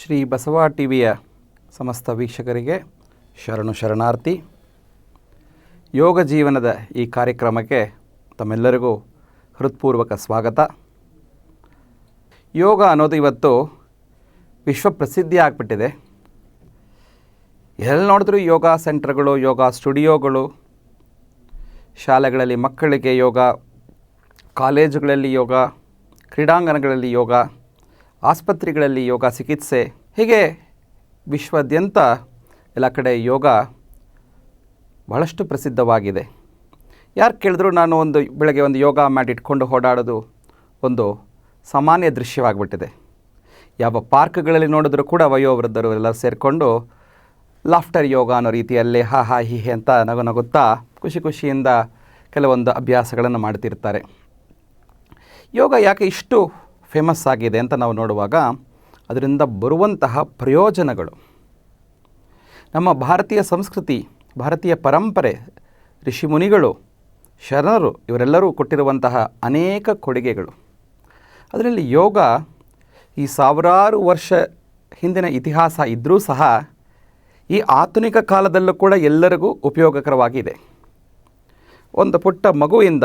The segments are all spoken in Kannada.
ಶ್ರೀ ಬಸವ ಟಿವಿಯ ಸಮಸ್ತ ವೀಕ್ಷಕರಿಗೆ ಶರಣು ಶರಣಾರ್ಥಿ. ಯೋಗ ಜೀವನದ ಈ ಕಾರ್ಯಕ್ರಮಕ್ಕೆ ತಮ್ಮೆಲ್ಲರಿಗೂ ಹೃತ್ಪೂರ್ವಕ ಸ್ವಾಗತ. ಯೋಗ ಅನ್ನೋದು ಇವತ್ತು ವಿಶ್ವ ಪ್ರಸಿದ್ಧಿ ಆಗಿಬಿಟ್ಟಿದೆ. ಎಲ್ಲಿ ನೋಡಿದ್ರೂ ಯೋಗ ಸೆಂಟರ್ಗಳು, ಯೋಗ ಸ್ಟುಡಿಯೋಗಳು, ಶಾಲೆಗಳಲ್ಲಿ ಮಕ್ಕಳಿಗೆ ಯೋಗ, ಕಾಲೇಜುಗಳಲ್ಲಿ ಯೋಗ, ಕ್ರೀಡಾಂಗಣಗಳಲ್ಲಿ ಯೋಗ ಆಸ್ಪತ್ರೆಗಳಲ್ಲಿ ಯೋಗ ಚಿಕಿತ್ಸೆ, ಹೀಗೆ ವಿಶ್ವಾದ್ಯಂತ ಎಲ್ಲ ಕಡೆ ಯೋಗ ಬಹಳಷ್ಟು ಪ್ರಸಿದ್ಧವಾಗಿದೆ. ಯಾರು ಕೇಳಿದ್ರು ನಾನು ಒಂದು ಬೆಳಗ್ಗೆ ಒಂದು ಯೋಗ ಮ್ಯಾಟ್ ಇಟ್ಕೊಂಡು ಓಡಾಡೋದು ಒಂದು ಸಾಮಾನ್ಯ ದೃಶ್ಯವಾಗಿಬಿಟ್ಟಿದೆ. ಯಾವ ಪಾರ್ಕ್ಗಳಲ್ಲಿ ನೋಡಿದ್ರೂ ಕೂಡ ವಯೋವೃದ್ಧರು ಎಲ್ಲ ಸೇರಿಕೊಂಡು ಲಾಫ್ಟರ್ ಯೋಗ ಅನ್ನೋ ರೀತಿಯಲ್ಲಿ ಹಾ ಹಾ ಹಿ ಹಿ ಅಂತ ನಗು ನಗುತ್ತಾ ಖುಷಿ ಖುಷಿಯಿಂದ ಕೆಲವೊಂದು ಅಭ್ಯಾಸಗಳನ್ನು ಮಾಡ್ತಿರ್ತಾರೆ. ಯೋಗ ಯಾಕೆ ಇಷ್ಟು ಫೇಮಸ್ ಆಗಿದೆ ಅಂತ ನಾವು ನೋಡುವಾಗ ಅದರಿಂದ ಬರುವಂತಹ ಪ್ರಯೋಜನಗಳು. ನಮ್ಮ ಭಾರತೀಯ ಸಂಸ್ಕೃತಿ, ಭಾರತೀಯ ಪರಂಪರೆ ಋಷಿಮುನಿಗಳು ಶರಣರು ಇವರೆಲ್ಲರೂ ಕೊಟ್ಟಿರುವಂತಹ ಅನೇಕ ಕೊಡುಗೆಗಳು. ಅದರಲ್ಲಿ ಯೋಗ ಈ ಸಾವಿರಾರು ವರ್ಷ ಹಿಂದಿನ ಇತಿಹಾಸ ಇದ್ದರೂ ಸಹ ಈ ಆಧುನಿಕ ಕಾಲದಲ್ಲೂ ಕೂಡ ಎಲ್ಲರಿಗೂ ಉಪಯೋಗಕರವಾಗಿದೆ. ಒಂದು ಪುಟ್ಟ ಮಗುವಿಂದ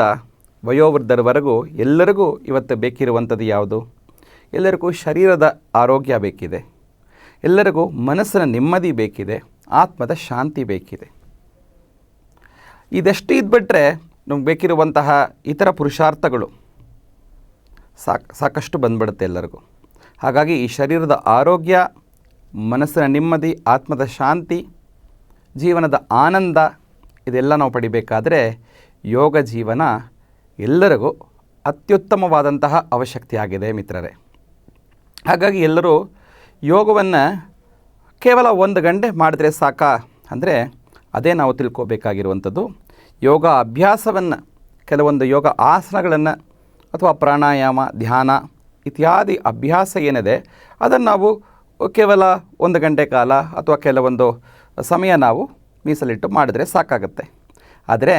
ವಯೋವೃದ್ಧರವರೆಗೂ ಎಲ್ಲರಿಗೂ ಇವತ್ತು ಬೇಕಿರುವಂಥದ್ದು ಯಾವುದು? ಎಲ್ಲರಿಗೂ ಶರೀರದ ಆರೋಗ್ಯ ಬೇಕಿದೆ. ಎಲ್ಲರಿಗೂ ಮನಸ್ಸಿನ ನೆಮ್ಮದಿ ಬೇಕಿದೆ. ಆತ್ಮದ ಶಾಂತಿ ಬೇಕಿದೆ. ಇದೆಷ್ಟು ಇದ್ಬಿಟ್ರೆ ನಮ್ಗೆ ಬೇಕಿರುವಂತಹ ಇತರ ಪುರುಷಾರ್ಥಗಳು ಸಾಕು, ಸಾಕಷ್ಟು ಬಂದ್ಬಿಡುತ್ತೆ ಎಲ್ಲರಿಗೂ. ಹಾಗಾಗಿ ಈ ಶರೀರದ ಆರೋಗ್ಯ, ಮನಸ್ಸಿನ ನೆಮ್ಮದಿ, ಆತ್ಮದ ಶಾಂತಿ, ಜೀವನದ ಆನಂದ, ಇದೆಲ್ಲ ನಾವು ಪಡಿಬೇಕಾದರೆ ಯೋಗ ಜೀವನ ಎಲ್ಲರಿಗೂ ಅತ್ಯುತ್ತಮವಾದಂತಹ ಅವಶ್ಯಕತೆಯಾಗಿದೆ ಮಿತ್ರರೇ. ಹಾಗಾಗಿ ಎಲ್ಲರೂ ಯೋಗವನ್ನು ಕೇವಲ ಒಂದು ಗಂಟೆ ಮಾಡಿದ್ರೆ ಸಾಕ? ಅಂದರೆ ಅದೇ ನಾವು ತಿಳ್ಕೋಬೇಕಾಗಿರುವಂಥದ್ದು. ಯೋಗ ಅಭ್ಯಾಸವನ್ನು, ಕೆಲವೊಂದು ಯೋಗ ಆಸನಗಳನ್ನು ಅಥವಾ ಪ್ರಾಣಾಯಾಮ, ಧ್ಯಾನ ಇತ್ಯಾದಿ ಅಭ್ಯಾಸ ಏನಿದೆ, ಅದನ್ನು ನಾವು ಕೇವಲ ಒಂದು ಗಂಟೆ ಕಾಲ ಅಥವಾ ಕೆಲವೊಂದು ಸಮಯ ನಾವು ಮೀಸಲಿಟ್ಟು ಮಾಡಿದ್ರೆ ಸಾಕಾಗುತ್ತೆ. ಆದರೆ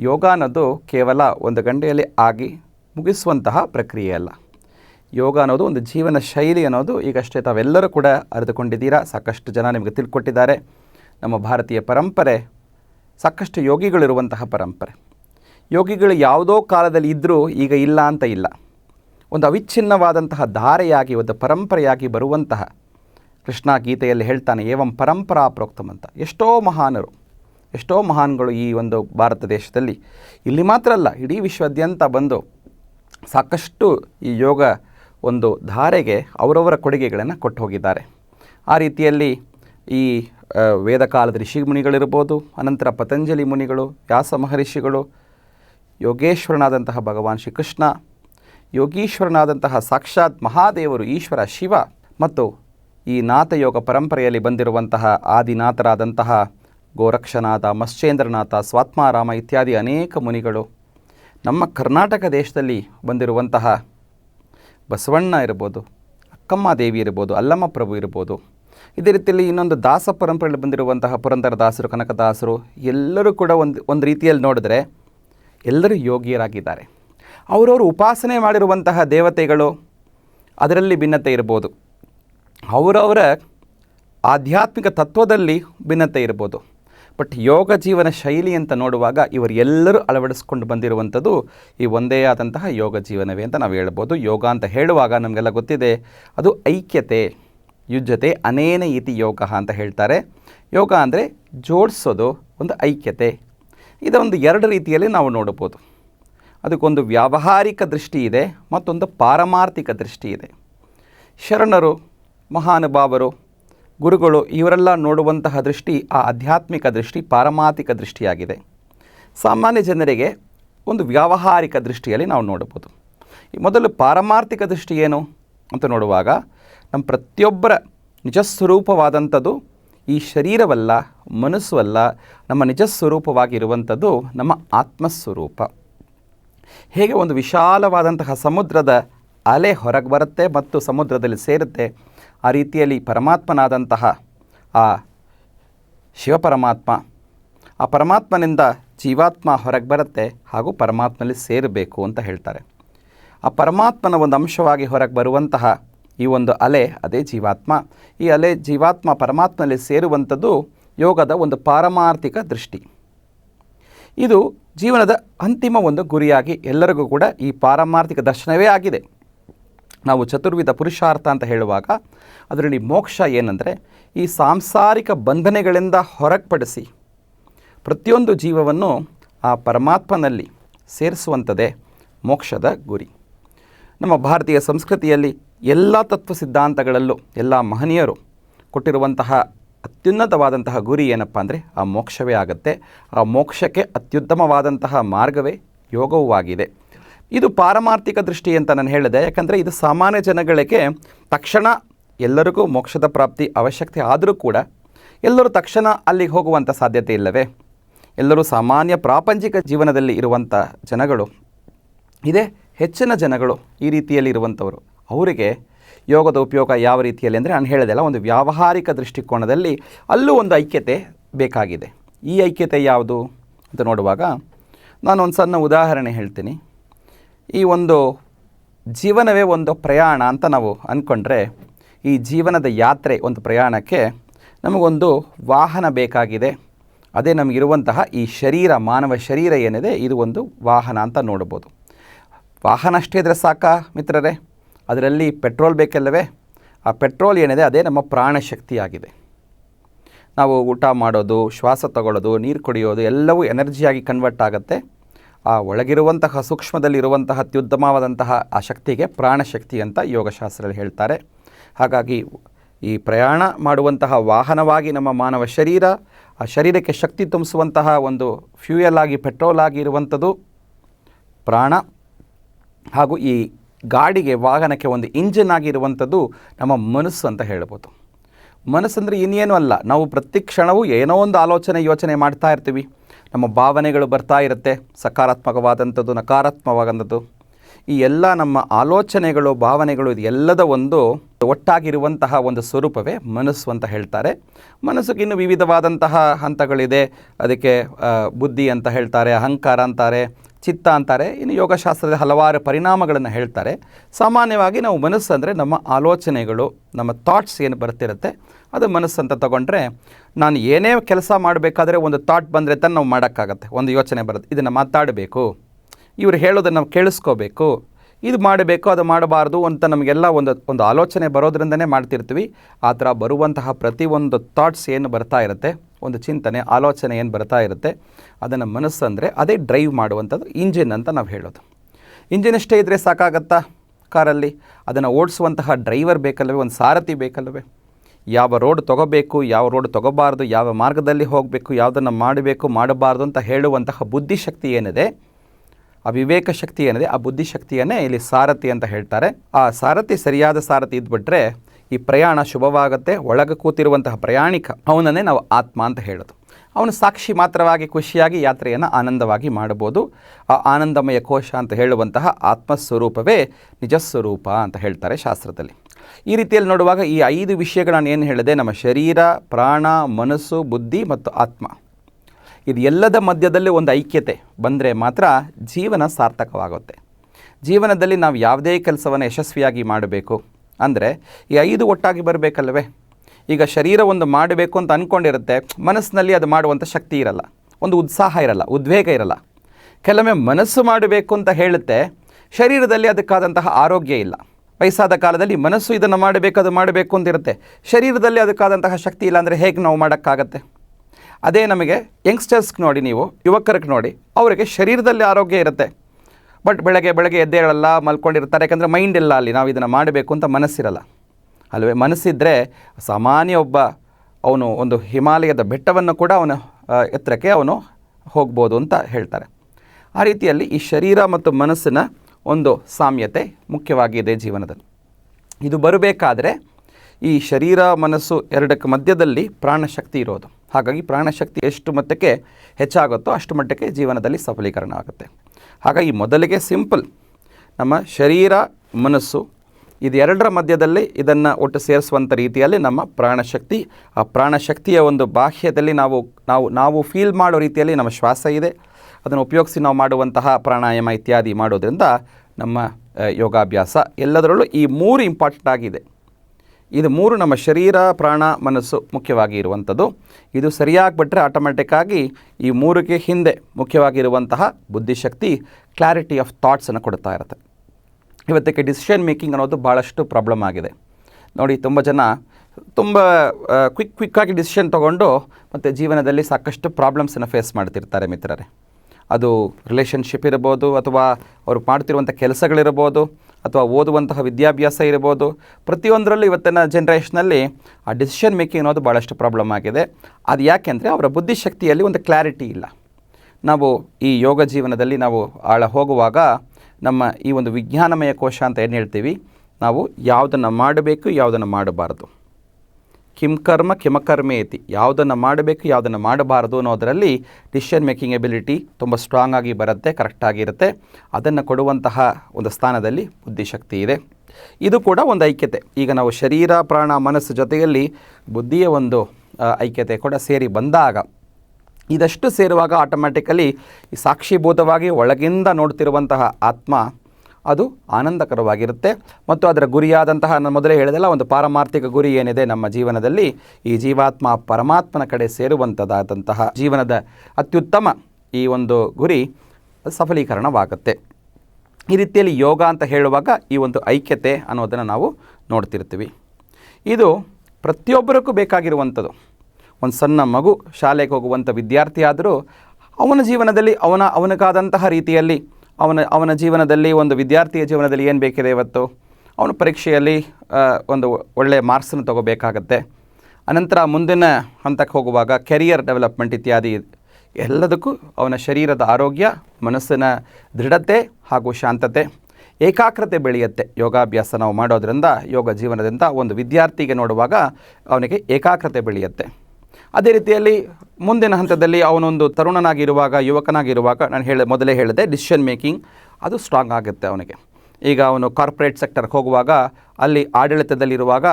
ಯೋಗ ಅನ್ನೋದು ಕೇವಲ ಒಂದು ಗಂಟೆಯಲ್ಲಿ ಆಗಿ ಮುಗಿಸುವಂತಹ ಪ್ರಕ್ರಿಯೆ ಅಲ್ಲ. ಯೋಗ ಅನ್ನೋದು ಒಂದು ಜೀವನ ಶೈಲಿ ಅನ್ನೋದು ಈಗಷ್ಟೇ ತಾವೆಲ್ಲರೂ ಕೂಡ ಅರಿತುಕೊಂಡಿದ್ದೀರಾ. ಸಾಕಷ್ಟು ಜನ ನಿಮಗೆ ತಿಳ್ಕೊಟ್ಟಿದ್ದಾರೆ. ನಮ್ಮ ಭಾರತೀಯ ಪರಂಪರೆ, ಸಾಕಷ್ಟು ಯೋಗಿಗಳಿರುವಂತಹ ಪರಂಪರೆ. ಯೋಗಿಗಳು ಯಾವುದೋ ಕಾಲದಲ್ಲಿ ಇದ್ದರೂ ಈಗ ಇಲ್ಲ ಅಂತ ಇಲ್ಲ. ಒಂದು ಅವಿಚ್ಛಿನ್ನವಾದಂತಹ ಧಾರೆಯಾಗಿ, ಒಂದು ಪರಂಪರೆಯಾಗಿ ಬರುವಂತಹ ಕೃಷ್ಣ ಗೀತೆಯಲ್ಲಿ ಹೇಳ್ತಾನೆ, ಏವಂ ಪರಂಪರಾ ಪ್ರೋಕ್ತಮಂತ. ಎಷ್ಟೋ ಮಹಾನರು ಎಷ್ಟೋ ಮಹಾನ್ಗಳು ಈ ಒಂದು ಭಾರತ ದೇಶದಲ್ಲಿ. ಇಲ್ಲಿ ಮಾತ್ರ ಅಲ್ಲ, ಇಡೀ ವಿಶ್ವಾದ್ಯಂತ ಬಂದು ಸಾಕಷ್ಟು ಈ ಯೋಗ ಒಂದು ಧಾರೆಗೆ ಅವರವರ ಕೊಡುಗೆಗಳನ್ನು ಕೊಟ್ಟು ಹೋಗಿದ್ದಾರೆ ಆ ರೀತಿಯಲ್ಲಿ ಈ ವೇದಕಾಲದ ಋಷಿ ಮುನಿಗಳಿರ್ಬೋದು ಅನಂತರ ಪತಂಜಲಿ ಮುನಿಗಳು, ವ್ಯಾಸ ಮಹರ್ಷಿಗಳು, ಯೋಗೇಶ್ವರನಾದಂತಹ ಭಗವಾನ್ ಶ್ರೀಕೃಷ್ಣ, ಯೋಗೀಶ್ವರನಾದಂತಹ ಸಾಕ್ಷಾತ್ ಮಹಾದೇವರು ಈಶ್ವರ ಶಿವ ಮತ್ತು ಈ ನಾಥಯೋಗ ಪರಂಪರೆಯಲ್ಲಿ ಬಂದಿರುವಂತಹ ಆದಿನಾಥರಾದಂತಹ ಗೋರಕ್ಷನಾಥ ಮಶ್ಚೇಂದ್ರನಾಥ ಸ್ವಾತ್ಮಾರಾಮ ಇತ್ಯಾದಿ ಅನೇಕ ಮುನಿಗಳು ನಮ್ಮ ಕರ್ನಾಟಕ ದೇಶದಲ್ಲಿ ಬಂದಿರುವಂತಹ ಬಸವಣ್ಣ ಇರ್ಬೋದು, ಅಕ್ಕಮ್ಮ ದೇವಿ ಇರ್ಬೋದು, ಅಲ್ಲಮ್ಮ ಪ್ರಭು ಇರ್ಬೋದು, ಇದೇ ರೀತಿಯಲ್ಲಿ ಇನ್ನೊಂದು ದಾಸ ಪರಂಪರೆಯಲ್ಲಿ ಬಂದಿರುವಂತಹ ಪುರಂದರದಾಸರು ಕನಕದಾಸರು, ಎಲ್ಲರೂ ಕೂಡ ಒಂದು ಒಂದು ರೀತಿಯಲ್ಲಿ ನೋಡಿದ್ರೆ ಎಲ್ಲರೂ ಯೋಗಿಯರಾಗಿದ್ದಾರೆ. ಅವರವರು ಉಪಾಸನೆ ಮಾಡಿರುವಂತಹ ದೇವತೆಗಳು ಅದರಲ್ಲಿ ಭಿನ್ನತೆ ಇರ್ಬೋದು. ಅವರವರ ಆಧ್ಯಾತ್ಮಿಕ ತತ್ವದಲ್ಲಿ ಭಿನ್ನತೆ ಇರ್ಬೋದು. ಬಟ್ ಯೋಗ ಜೀವನ ಶೈಲಿ ಅಂತ ನೋಡುವಾಗ ಇವರೆಲ್ಲರೂ ಅಳವಡಿಸ್ಕೊಂಡು ಬಂದಿರುವಂಥದ್ದು ಈ ಒಂದೇ ಆದಂತಹ ಯೋಗ ಜೀವನವೇ ಅಂತ ನಾವು ಹೇಳ್ಬೋದು. ಯೋಗ ಅಂತ ಹೇಳುವಾಗ ನಮಗೆಲ್ಲ ಗೊತ್ತಿದೆ, ಅದು ಐಕ್ಯತೆ, ಯುಜ್ಯತೆ ಅನೇನ ಇತಿ ಯೋಗ ಅಂತ ಹೇಳ್ತಾರೆ. ಯೋಗ ಅಂದರೆ ಜೋಡಿಸೋದು, ಒಂದು ಐಕ್ಯತೆ. ಇದೊಂದು ಎರಡು ರೀತಿಯಲ್ಲಿ ನಾವು ನೋಡ್ಬೋದು ಅದಕ್ಕೊಂದು ವ್ಯಾವಹಾರಿಕ ದೃಷ್ಟಿ ಇದೆ, ಮತ್ತೊಂದು ಪಾರಮಾರ್ಥಿಕ ದೃಷ್ಟಿ ಇದೆ. ಶರಣರು, ಮಹಾನುಭಾವರು ಗುರುಗಳು ಇವರೆಲ್ಲ ನೋಡುವಂತಹ ದೃಷ್ಟಿ ಆ ಆಧ್ಯಾತ್ಮಿಕ ದೃಷ್ಟಿ ಪಾರಮಾತಿಕ ದೃಷ್ಟಿಯಾಗಿದೆ. ಸಾಮಾನ್ಯ ಜನರಿಗೆ ಒಂದು ವ್ಯಾವಹಾರಿಕ ದೃಷ್ಟಿಯಲ್ಲಿ ನಾವು ನೋಡಬಹುದು. ಮೊದಲು ಪಾರಮಾರ್ಥಿಕ ದೃಷ್ಟಿ ಏನು ಅಂತ ನೋಡುವಾಗ ನಮ್ಮ ಪ್ರತಿಯೊಬ್ಬರ ನಿಜಸ್ವರೂಪವಾದಂಥದ್ದು ಈ ಶರೀರವಲ್ಲ, ಮನಸ್ಸು ಅಲ್ಲ, ನಮ್ಮ ನಿಜಸ್ವರೂಪವಾಗಿರುವಂಥದ್ದು ನಮ್ಮ ಆತ್ಮಸ್ವರೂಪ. ಹೇಗೆ ಒಂದು ವಿಶಾಲವಾದಂತಹ ಸಮುದ್ರದ ಅಲೆ ಹೊರಗೆ ಬರುತ್ತೆ ಮತ್ತು ಸಮುದ್ರದಲ್ಲಿ ಸೇರುತ್ತೆ ಆ ರೀತಿಯಲ್ಲಿ ಪರಮಾತ್ಮನಾದಂತಹ ಆ ಶಿವಪರಮಾತ್ಮ, ಆ ಪರಮಾತ್ಮನಿಂದ ಜೀವಾತ್ಮ ಹೊರಗೆ ಬರುತ್ತೆ ಹಾಗೂ ಪರಮಾತ್ಮನಲ್ಲಿ ಸೇರಬೇಕು ಅಂತ ಹೇಳ್ತಾರೆ. ಆ ಪರಮಾತ್ಮನ ಒಂದು ಅಂಶವಾಗಿ ಹೊರಗೆ ಬರುವಂತಹ ಈ ಒಂದು ಅಲೆ ಅದೇ ಜೀವಾತ್ಮ. ಈ ಅಲೆ ಜೀವಾತ್ಮ ಪರಮಾತ್ಮನಲ್ಲಿ ಸೇರುವಂಥದ್ದು ಯೋಗದ ಒಂದು ಪಾರಮಾರ್ಥಿಕ ದೃಷ್ಟಿ. ಇದು ಜೀವನದ ಅಂತಿಮ ಒಂದು ಗುರಿಯಾಗಿ ಎಲ್ಲರಿಗೂ ಕೂಡ ಈ ಪಾರಮಾರ್ಥಿಕ ದರ್ಶನವೇ ಆಗಿದೆ. ನಾವು ಚತುರ್ವಿಧ ಪುರುಷಾರ್ಥ ಅಂತ ಹೇಳುವಾಗ ಅದರಲ್ಲಿ ಮೋಕ್ಷ ಏನಂದರೆ ಈ ಸಾಂಸಾರಿಕ ಬಂಧನೆಗಳಿಂದ ಹೊರಗ್ಪಡಿಸಿ ಪ್ರತಿಯೊಂದು ಜೀವವನ್ನು ಆ ಪರಮಾತ್ಮನಲ್ಲಿ ಸೇರಿಸುವಂಥದ್ದೇ ಮೋಕ್ಷದ ಗುರಿ. ನಮ್ಮ ಭಾರತೀಯ ಸಂಸ್ಕೃತಿಯಲ್ಲಿ ಎಲ್ಲ ತತ್ವ ಸಿದ್ಧಾಂತಗಳಲ್ಲೂ ಎಲ್ಲ ಮಹನೀಯರು ಕೊಟ್ಟಿರುವಂತಹ ಅತ್ಯುನ್ನತವಾದಂತಹ ಗುರಿ ಏನಪ್ಪ ಅಂದರೆ ಆ ಮೋಕ್ಷವೇ ಆಗುತ್ತೆ. ಆ ಮೋಕ್ಷಕ್ಕೆ ಅತ್ಯುತ್ತಮವಾದಂತಹ ಮಾರ್ಗವೇ ಯೋಗವೂ ಆಗಿದೆ. ಇದು ಪಾರಮಾರ್ಥಿಕ ದೃಷ್ಟಿ ಅಂತ ನಾನು ಹೇಳಿದೆ. ಯಾಕಂದರೆ ಇದು ಸಾಮಾನ್ಯ ಜನಗಳಿಗೆ ತಕ್ಷಣ ಎಲ್ಲರಿಗೂ ಮೋಕ್ಷದ ಪ್ರಾಪ್ತಿ ಅವಶ್ಯಕತೆ ಆದರೂ ಕೂಡ ಎಲ್ಲರೂ ತಕ್ಷಣ ಅಲ್ಲಿಗೆ ಹೋಗುವಂಥ ಸಾಧ್ಯತೆ ಇಲ್ಲವೇ? ಎಲ್ಲರೂ ಸಾಮಾನ್ಯ ಪ್ರಾಪಂಚಿಕ ಜೀವನದಲ್ಲಿ ಇರುವಂಥ ಜನಗಳು, ಇದೇ ಹೆಚ್ಚಿನ ಜನಗಳು ಈ ರೀತಿಯಲ್ಲಿ ಇರುವಂಥವರು ಅವರಿಗೆ ಯೋಗದ ಉಪಯೋಗ ಯಾವ ರೀತಿಯಲ್ಲಿ ಅಂದರೆ ನಾನು ಹೇಳಿದೆಲ್ಲ ಒಂದು ವ್ಯಾವಹಾರಿಕ ದೃಷ್ಟಿಕೋನದಲ್ಲಿ ಅಲ್ಲೂ ಒಂದು ಐಕ್ಯತೆ ಬೇಕಾಗಿದೆ. ಈ ಐಕ್ಯತೆ ಯಾವುದು ಅಂತ ನೋಡುವಾಗ ನಾನು ಒಂದು ಸಣ್ಣ ಉದಾಹರಣೆ ಹೇಳ್ತೀನಿ. ಈ ಒಂದು ಜೀವನವೇ ಒಂದು ಪ್ರಯಾಣ ಅಂತ ನಾವು ಅಂದ್ಕೊಂಡ್ರೆ ಈ ಜೀವನದ ಯಾತ್ರೆ ಒಂದು ಪ್ರಯಾಣಕ್ಕೆ ನಮಗೊಂದು ವಾಹನ ಬೇಕಾಗಿದೆ. ಅದೇ ನಮಗಿರುವಂತಹ ಈ ಶರೀರ, ಮಾನವ ಶರೀರ ಏನಿದೆ, ಇದು ಒಂದು ವಾಹನ ಅಂತ ನೋಡ್ಬೋದು ವಾಹನ ಅಷ್ಟೇ ಇದ್ದರೆ ಸಾಕಾ ಮಿತ್ರರೇ? ಅದರಲ್ಲಿ ಪೆಟ್ರೋಲ್ ಬೇಕಲ್ಲವೇ? ಆ ಪೆಟ್ರೋಲ್ ಏನಿದೆ, ಅದೇ ನಮ್ಮ ಪ್ರಾಣಶಕ್ತಿಯಾಗಿದೆ. ನಾವು ಊಟ ಮಾಡೋದು, ಶ್ವಾಸ ತಗೊಳ್ಳೋದು, ನೀರು ಕುಡಿಯೋದು, ಎಲ್ಲವೂ ಎನರ್ಜಿಯಾಗಿ ಕನ್ವರ್ಟ್ ಆಗುತ್ತೆ. ಆ ಒಳಗಿರುವಂತಹ ಸೂಕ್ಷ್ಮದಲ್ಲಿರುವಂತಹ ಅತ್ಯುತ್ತಮವಾದಂತಹ ಆ ಶಕ್ತಿಗೆ ಪ್ರಾಣಶಕ್ತಿ ಅಂತ ಯೋಗಶಾಸ್ತ್ರದಲ್ಲಿ ಹೇಳ್ತಾರೆ. ಹಾಗಾಗಿ ಈ ಪ್ರಯಾಣ ಮಾಡುವಂತಹ ವಾಹನವಾಗಿ ನಮ್ಮ ಮಾನವ ಶರೀರ, ಆ ಶರೀರಕ್ಕೆ ಶಕ್ತಿ ತುಂಬಿಸುವಂತಹ ಒಂದು ಫ್ಯೂಯಲ್ ಆಗಿ, ಪೆಟ್ರೋಲ್ ಆಗಿ ಇರುವಂಥದ್ದು ಪ್ರಾಣ. ಹಾಗೂ ಈ ಗಾಡಿಗೆ, ವಾಹನಕ್ಕೆ ಒಂದು ಇಂಜಿನ್ ಆಗಿರುವಂಥದ್ದು ನಮ್ಮ ಮನಸ್ಸು ಅಂತ ಹೇಳ್ಬೋದು. ಮನಸ್ಸಂದರೆ ಇನ್ನೇನು ಅಲ್ಲ. ನಾವು ಪ್ರತಿ ಕ್ಷಣವೂ ಏನೋ ಒಂದು ಆಲೋಚನೆ ಯೋಚನೆ ಮಾಡ್ತಾ ಇರ್ತೀವಿ. ನಮ್ಮ ಭಾವನೆಗಳು ಬರ್ತಾ ಇರುತ್ತೆ, ಸಕಾರಾತ್ಮಕವಾದಂಥದ್ದು, ನಕಾರಾತ್ಮಕವಾದಂಥದ್ದು. ಈ ಎಲ್ಲ ನಮ್ಮ ಆಲೋಚನೆಗಳು, ಭಾವನೆಗಳು ಇದೆಲ್ಲದ ಒಂದು ಒಟ್ಟಾಗಿರುವಂತಹ ಒಂದು ಸ್ವರೂಪವೇ ಮನಸ್ಸು ಅಂತ ಹೇಳ್ತಾರೆ. ಮನಸ್ಸಿಗೆ ಇನ್ನು ವಿವಿಧವಾದಂತಹ ಹಂತಗಳಿದೆ. ಅದಕ್ಕೆ ಬುದ್ಧಿ ಅಂತ ಹೇಳ್ತಾರೆ, ಅಹಂಕಾರ ಅಂತಾರೆ ಚಿತ್ತ ಅಂತಾರೆ. ಇನ್ನು ಯೋಗಶಾಸ್ತ್ರದ ಹಲವಾರು ಪರಿಣಾಮಗಳನ್ನು ಹೇಳ್ತಾರೆ. ಸಾಮಾನ್ಯವಾಗಿ ನಾವು ಮನಸ್ಸು ಅಂದರೆ ನಮ್ಮ ಆಲೋಚನೆಗಳು, ನಮ್ಮ ಥಾಟ್ಸ್ ಏನು ಬರ್ತಿರುತ್ತೆ, ಅದು ಮನಸ್ಸು ಅಂತ ತಗೊಂಡ್ರೆ ನಾನು ಏನೇ ಕೆಲಸ ಮಾಡಬೇಕಾದ್ರೆ ಒಂದು ಥಾಟ್ ಬಂದರೆ ತಾನು ನಾವು ಮಾಡೋಕ್ಕಾಗತ್ತೆ. ಒಂದು ಯೋಚನೆ ಬರುತ್ತೆ. ಇದನ್ನು ಮಾತಾಡಬೇಕು. ಇವರು ಹೇಳೋದನ್ನು ನಾವು ಕೇಳಿಸ್ಕೋಬೇಕು. ಇದು ಮಾಡಬೇಕು, ಅದು ಮಾಡಬಾರ್ದು ಅಂತ ನಮಗೆಲ್ಲ ಒಂದು ಒಂದು ಆಲೋಚನೆ ಬರೋದ್ರಿಂದನೇ ಮಾಡ್ತಿರ್ತೀವಿ. ಆ ಥರ ಬರುವಂತಹ ಪ್ರತಿಯೊಂದು ಥಾಟ್ಸ್ ಏನು ಬರ್ತಾ ಇರುತ್ತೆ. ಒಂದು ಚಿಂತನೆ, ಆಲೋಚನೆ ಏನು ಬರ್ತಾ ಇರುತ್ತೆ, ಅದನ್ನು ಮನಸ್ಸು ಅಂದರೆ ಅದೇ ಡ್ರೈವ್ ಮಾಡುವಂಥದ್ದು ಇಂಜಿನ್ ಅಂತ ನಾವು ಹೇಳೋದು. ಇಂಜಿನ್ ಅಷ್ಟೇ ಇದ್ದರೆ ಸಾಕಾಗತ್ತಾ? ಕಾರಲ್ಲಿ? ಅದನ್ನು ಓಡಿಸುವಂತಹ ಡ್ರೈವರ್ ಬೇಕಲ್ಲವೇ? ಒಂದು ಸಾರಥಿ ಬೇಕಲ್ಲವೇ? ಯಾವ ರೋಡ್ ತೊಗೋಬೇಕು, ಯಾವ ರೋಡ್ ತೊಗೋಬಾರ್ದು, ಯಾವ ಮಾರ್ಗದಲ್ಲಿ ಹೋಗಬೇಕು, ಯಾವುದನ್ನು ಮಾಡಬೇಕು, ಮಾಡಬಾರ್ದು ಅಂತ ಹೇಳುವಂತಹ ಬುದ್ಧಿಶಕ್ತಿ ಏನಿದೆ ಆ ವಿವೇಕ ಶಕ್ತಿ ಏನಿದೆ, ಆ ಬುದ್ಧಿಶಕ್ತಿಯನ್ನೇ ಇಲ್ಲಿ ಸಾರಥಿ ಅಂತ ಹೇಳ್ತಾರೆ. ಆ ಸಾರಥಿ ಸರಿಯಾದ ಸಾರಥಿ ಇದ್ಬಿಟ್ರೆ ಈ ಪ್ರಯಾಣ ಶುಭವಾಗುತ್ತೆ. ಒಳಗೆ ಕೂತಿರುವಂತಹ ಪ್ರಯಾಣಿಕ ಅವನನ್ನೇ ನಾವು ಆತ್ಮ ಅಂತ ಹೇಳೋದು. ಅವನು ಸಾಕ್ಷಿ ಮಾತ್ರವಾಗಿ ಖುಷಿಯಾಗಿ ಯಾತ್ರೆಯನ್ನು ಆನಂದವಾಗಿ ಮಾಡಬಹುದು ಆ ಆನಂದಮಯ ಕೋಶ ಅಂತ ಹೇಳುವಂತಹ ಆತ್ಮಸ್ವರೂಪವೇ ನಿಜಸ್ವರೂಪ ಅಂತ ಹೇಳ್ತಾರೆ ಶಾಸ್ತ್ರದಲ್ಲಿ. ಈ ರೀತಿಯಲ್ಲಿ ನೋಡುವಾಗ ಈ ಐದು ವಿಷಯಗಳು ಏನು ಹೇಳಿದೆ, ನಮ್ಮ ಶರೀರ, ಪ್ರಾಣ, ಮನಸ್ಸು, ಬುದ್ಧಿ ಮತ್ತು ಆತ್ಮ. ಇದು ಎಲ್ಲದ ಮಧ್ಯದಲ್ಲಿ ಒಂದು ಐಕ್ಯತೆ ಬಂದರೆ ಮಾತ್ರ ಜೀವನ ಸಾರ್ಥಕವಾಗುತ್ತೆ. ಜೀವನದಲ್ಲಿ ನಾವು ಯಾವುದೇ ಕೆಲಸವನ್ನು ಯಶಸ್ವಿಯಾಗಿ ಮಾಡಬೇಕು. ಅಂದರೆ ಈ ಐದು ಒಟ್ಟಾಗಿ ಬರಬೇಕಲ್ವೇ? ಈಗ ಶರೀರ ಒಂದು ಮಾಡಬೇಕು ಅಂತ ಅಂದ್ಕೊಂಡಿರುತ್ತೆ ಮನಸ್ಸಿನಲ್ಲಿ ಅದು ಮಾಡುವಂಥ ಶಕ್ತಿ ಇರಲ್ಲ, ಒಂದು ಉತ್ಸಾಹ ಇರಲ್ಲ, ಉದ್ವೇಗ ಇರಲ್ಲ. ಕೆಲವೊಮ್ಮೆ ಮನಸ್ಸು ಮಾಡಬೇಕು ಅಂತ ಹೇಳುತ್ತೆ, ಶರೀರದಲ್ಲಿ ಅದಕ್ಕಾದಂತಹ ಆರೋಗ್ಯ ಇಲ್ಲ. ವಯಸ್ಸಾದ ಕಾಲದಲ್ಲಿ ಮನಸ್ಸು ಇದನ್ನು ಮಾಡಬೇಕು, ಅದು ಮಾಡಬೇಕು ಅಂತ ಇರುತ್ತೆ. ಶರೀರದಲ್ಲಿ ಅದಕ್ಕಾದಂತಹ ಶಕ್ತಿ ಇಲ್ಲ ಅಂದರೆ ಹೇಗೆ ನಾವು ಮಾಡೋಕ್ಕಾಗತ್ತೆ? ಅದೇ ನಮಗೆ ಯಂಗ್ಸ್ಟರ್ಸ್ಗೆ ನೋಡಿ ನೀವು, ಯುವಕರಿಗೆ ನೋಡಿ, ಅವರಿಗೆ ಶರೀರದಲ್ಲಿ ಆರೋಗ್ಯ ಇರುತ್ತೆ. ಬಟ್ ಬೆಳಗ್ಗೆ ಬೆಳಗ್ಗೆ ಎದ್ದೇಳಲ್ಲ ಮಲ್ಕೊಂಡಿರ್ತಾರೆ. ಯಾಕಂದರೆ ಮೈಂಡ್ ಇಲ್ಲ ಅಲ್ಲಿ, ನಾವು ಇದನ್ನು ಮಾಡಬೇಕು ಅಂತ ಮನಸ್ಸಿರಲ್ಲ. ಅಲ್ವೇ? ಮನಸ್ಸಿದ್ದರೆ ಸಾಮಾನ್ಯ ಒಬ್ಬ ಅವನು ಒಂದು ಹಿಮಾಲಯದ ಬೆಟ್ಟವನ್ನು ಕೂಡ ಅವನ ಎತ್ತರಕ್ಕೆ ಅವನು ಹೋಗ್ಬೋದು ಅಂತ ಹೇಳ್ತಾರೆ. ಆ ರೀತಿಯಲ್ಲಿ ಈ ಶರೀರ ಮತ್ತು ಮನಸ್ಸಿನ ಒಂದು ಸಾಮ್ಯತೆ ಮುಖ್ಯವಾಗಿದೆ ಜೀವನದಲ್ಲಿ. ಇದು ಬರಬೇಕಾದ್ರೆ ಈ ಶರೀರ, ಮನಸ್ಸು ಎರಡಕ್ಕೆ ಮಧ್ಯದಲ್ಲಿ ಪ್ರಾಣಶಕ್ತಿ ಇರೋದು. ಹಾಗಾಗಿ ಪ್ರಾಣಶಕ್ತಿ ಎಷ್ಟು ಮಟ್ಟಕ್ಕೆ ಹೆಚ್ಚಾಗುತ್ತೋ ಅಷ್ಟು ಮಟ್ಟಕ್ಕೆ ಜೀವನದಲ್ಲಿ ಸಫಲೀಕರಣ ಆಗುತ್ತೆ. ಹಾಗಾಗಿ ಮೊದಲಿಗೆ ಸಿಂಪಲ್, ನಮ್ಮ ಶರೀರ, ಮನಸ್ಸು, ಇದೆರಡರ ಮಧ್ಯದಲ್ಲಿ ಇದನ್ನು ಒಟ್ಟು ಸೇರಿಸುವಂಥ ರೀತಿಯಲ್ಲಿ ನಮ್ಮ ಪ್ರಾಣಶಕ್ತಿ, ಆ ಪ್ರಾಣಶಕ್ತಿಯ ಒಂದು ಬಾಹ್ಯದಲ್ಲಿ ನಾವು ನಾವು ನಾವು ಫೀಲ್ ಮಾಡೋ ರೀತಿಯಲ್ಲಿ ನಮ್ಮ ಶ್ವಾಸ ಇದೆ. ಅದನ್ನು ಉಪಯೋಗಿಸಿ ನಾವು ಮಾಡುವಂತಹ ಪ್ರಾಣಾಯಾಮ ಇತ್ಯಾದಿ ಮಾಡೋದ್ರಿಂದ ನಮ್ಮ ಯೋಗಾಭ್ಯಾಸ ಎಲ್ಲದರಲ್ಲೂ ಈ ಮೂರು ಇಂಪಾರ್ಟೆಂಟ್ ಆಗಿದೆ. ಇದು ಮೂರು ನಮ್ಮ ಶರೀರ, ಪ್ರಾಣ, ಮನಸ್ಸು ಮುಖ್ಯವಾಗಿ ಇರುವಂಥದ್ದು. ಇದು ಸರಿಯಾಗಿ ಬಿಟ್ಟರೆ ಆಟೋಮೆಟಿಕ್ಕಾಗಿ ಈ ಮೂರಕ್ಕೆ ಹಿಂದೆ ಮುಖ್ಯವಾಗಿರುವಂತಹ ಬುದ್ಧಿಶಕ್ತಿ ಕ್ಲಾರಿಟಿ ಆಫ್ ಥಾಟ್ಸನ್ನು ಕೊಡ್ತಾ ಇರುತ್ತೆ. ಇವತ್ತಕ್ಕೆ ಡಿಸಿಷನ್ ಮೇಕಿಂಗ್ ಅನ್ನೋದು ಭಾಳಷ್ಟು ಪ್ರಾಬ್ಲಮ್ ಆಗಿದೆ. ನೋಡಿ, ತುಂಬ ಜನ ತುಂಬ ಕ್ವಿಕ್ ಕ್ವಿಕ್ಕಾಗಿ ಡಿಸಿಷನ್ ತೊಗೊಂಡು ಮತ್ತು ಜೀವನದಲ್ಲಿ ಸಾಕಷ್ಟು ಪ್ರಾಬ್ಲಮ್ಸನ್ನು ಫೇಸ್ ಮಾಡ್ತಿರ್ತಾರೆ ಮಿತ್ರರೇ. ಅದು ರಿಲೇಷನ್ಶಿಪ್ ಇರ್ಬೋದು ಅಥವಾ ಅವರು ಮಾಡ್ತಿರುವಂಥ ಕೆಲಸಗಳಿರ್ಬೋದು ಅಥವಾ ಓದುವಂತಹ ವಿದ್ಯಾಭ್ಯಾಸ ಇರ್ಬೋದು. ಪ್ರತಿಯೊಂದರಲ್ಲೂ ಇವತ್ತಿನ ಜನ್ರೇಷನಲ್ಲಿ ಆ ಡಿಸಿಷನ್ ಮೇಕಿಂಗ್ ಅನ್ನೋದು ಭಾಳಷ್ಟು ಪ್ರಾಬ್ಲಮ್ ಆಗಿದೆ. ಅದು ಯಾಕೆಂದರೆ ಅವರ ಬುದ್ಧಿಶಕ್ತಿಯಲ್ಲಿ ಒಂದು ಕ್ಲಾರಿಟಿ ಇಲ್ಲ. ನಾವು ಈ ಯೋಗ ಜೀವನದಲ್ಲಿ ನಾವು ಆಳ ಹೋಗುವಾಗ ನಮ್ಮ ಈ ಒಂದು ವಿಜ್ಞಾನಮಯ ಕೋಶ ಅಂತ ಏನು ಹೇಳ್ತೀವಿ? ನಾವು ಯಾವುದನ್ನು ಮಾಡಬೇಕು, ಯಾವುದನ್ನು ಮಾಡಬಾರದು. ಕಿಂ ಕರ್ಮ ಕಿಮಕರ್ಮೇತಿ ಯಾವುದನ್ನು ಮಾಡಬೇಕು, ಯಾವುದನ್ನು ಮಾಡಬಾರದು ಅನ್ನೋದರಲ್ಲಿ ಡಿಸಿಷನ್ ಮೇಕಿಂಗ್ ಎಬಿಲಿಟಿ ತುಂಬ ಸ್ಟ್ರಾಂಗ್ ಆಗಿ ಬರುತ್ತೆ ಕರೆಕ್ಟಾಗಿರುತ್ತೆ ಅದನ್ನು ಕೊಡುವಂತಹ ಒಂದು ಸ್ಥಾನದಲ್ಲಿ ಬುದ್ಧಿಶಕ್ತಿ ಇದೆ. ಇದು ಕೂಡ ಒಂದು ಐಕ್ಯತೆ. ಈಗ ನಾವು ಶರೀರ, ಪ್ರಾಣ, ಮನಸ್ಸು ಜೊತೆಯಲ್ಲಿ ಬುದ್ಧಿಯ ಒಂದು ಐಕ್ಯತೆ ಕೂಡ ಸೇರಿ ಬಂದಾಗ ಇದಷ್ಟು ಸೇರುವಾಗ ಆಟೋಮ್ಯಾಟಿಕಲಿ ಸಾಕ್ಷೀಭೂತವಾಗಿ ಒಳಗಿಂದ ನೋಡ್ತಿರುವಂತಹ ಆತ್ಮ ಅದು ಆನಂದಕರವಾಗಿರುತ್ತೆ. ಮತ್ತು ಅದರ ಗುರಿಯಾದಂತಹ ನಾನು ಮೊದಲೇ ಹೇಳಿದೆಲ್ಲ, ಒಂದು ಪಾರಮಾರ್ಥಿಕ ಗುರಿ ಏನಿದೆ ನಮ್ಮ ಜೀವನದಲ್ಲಿ, ಈ ಜೀವಾತ್ಮ ಪರಮಾತ್ಮನ ಕಡೆ ಸೇರುವಂಥದ್ದಾದಂತಹ ಜೀವನದ ಅತ್ಯುತ್ತಮ ಈ ಒಂದು ಗುರಿ ಸಫಲೀಕರಣವಾಗುತ್ತೆ. ಈ ರೀತಿಯಲ್ಲಿ ಯೋಗ ಅಂತ ಹೇಳುವಾಗ ಈ ಒಂದು ಐಕ್ಯತೆ ಅನ್ನೋದನ್ನು ನಾವು ನೋಡ್ತಿರ್ತೀವಿ. ಇದು ಪ್ರತಿಯೊಬ್ಬರಕ್ಕೂ ಬೇಕಾಗಿರುವಂಥದ್ದು. ಒಂದು ಸಣ್ಣ ಮಗು ಶಾಲೆಗೆ ಹೋಗುವಂಥ ವಿದ್ಯಾರ್ಥಿ ಆದರೂ ಅವನ ಜೀವನದಲ್ಲಿ ಅವನ ಅವನಿಗಾದಂತಹ ರೀತಿಯಲ್ಲಿ ಅವನ ಅವನ ಜೀವನದಲ್ಲಿ, ಒಂದು ವಿದ್ಯಾರ್ಥಿಯ ಜೀವನದಲ್ಲಿ ಏನು ಬೇಕಿದೆ ಇವತ್ತು? ಅವನು ಪರೀಕ್ಷೆಯಲ್ಲಿ ಒಂದು ಒಳ್ಳೆಯ ಮಾರ್ಕ್ಸನ್ನು ತಗೋಬೇಕಾಗತ್ತೆ. ಅನಂತರ ಮುಂದಿನ ಹಂತಕ್ಕೆ ಹೋಗುವಾಗ ಕೆರಿಯರ್ ಡೆವಲಪ್ಮೆಂಟ್ ಇತ್ಯಾದಿ ಎಲ್ಲದಕ್ಕೂ ಅವನ ಶರೀರದ ಆರೋಗ್ಯ, ಮನಸ್ಸಿನ ದೃಢತೆ ಹಾಗೂ ಶಾಂತತೆ, ಏಕಾಗ್ರತೆ ಬೆಳೆಯುತ್ತೆ. ಯೋಗಾಭ್ಯಾಸ ನಾವು ಮಾಡೋದರಿಂದ, ಯೋಗ ಜೀವನದಿಂದ ಒಂದು ವಿದ್ಯಾರ್ಥಿಗೆ ನೋಡುವಾಗ ಅವನಿಗೆ ಏಕಾಗ್ರತೆ ಬೆಳೆಯುತ್ತೆ. ಅದೇ ರೀತಿಯಲ್ಲಿ ಮುಂದಿನ ಹಂತದಲ್ಲಿ ಅವನೊಂದು ತರುಣನಾಗಿರುವಾಗ, ಯುವಕನಾಗಿರುವಾಗ ನಾನು ಹೇಳ, ಮೊದಲೇ ಹೇಳಿದೆ ಡಿಸಿಷನ್ ಮೇಕಿಂಗ್ ಅದು ಸ್ಟ್ರಾಂಗ್ ಆಗುತ್ತೆ ಅವನಿಗೆ. ಈಗ ಅವನು ಕಾರ್ಪೊರೇಟ್ ಸೆಕ್ಟರ್ಗೆ ಹೋಗುವಾಗ, ಅಲ್ಲಿ ಆಡಳಿತದಲ್ಲಿರುವಾಗ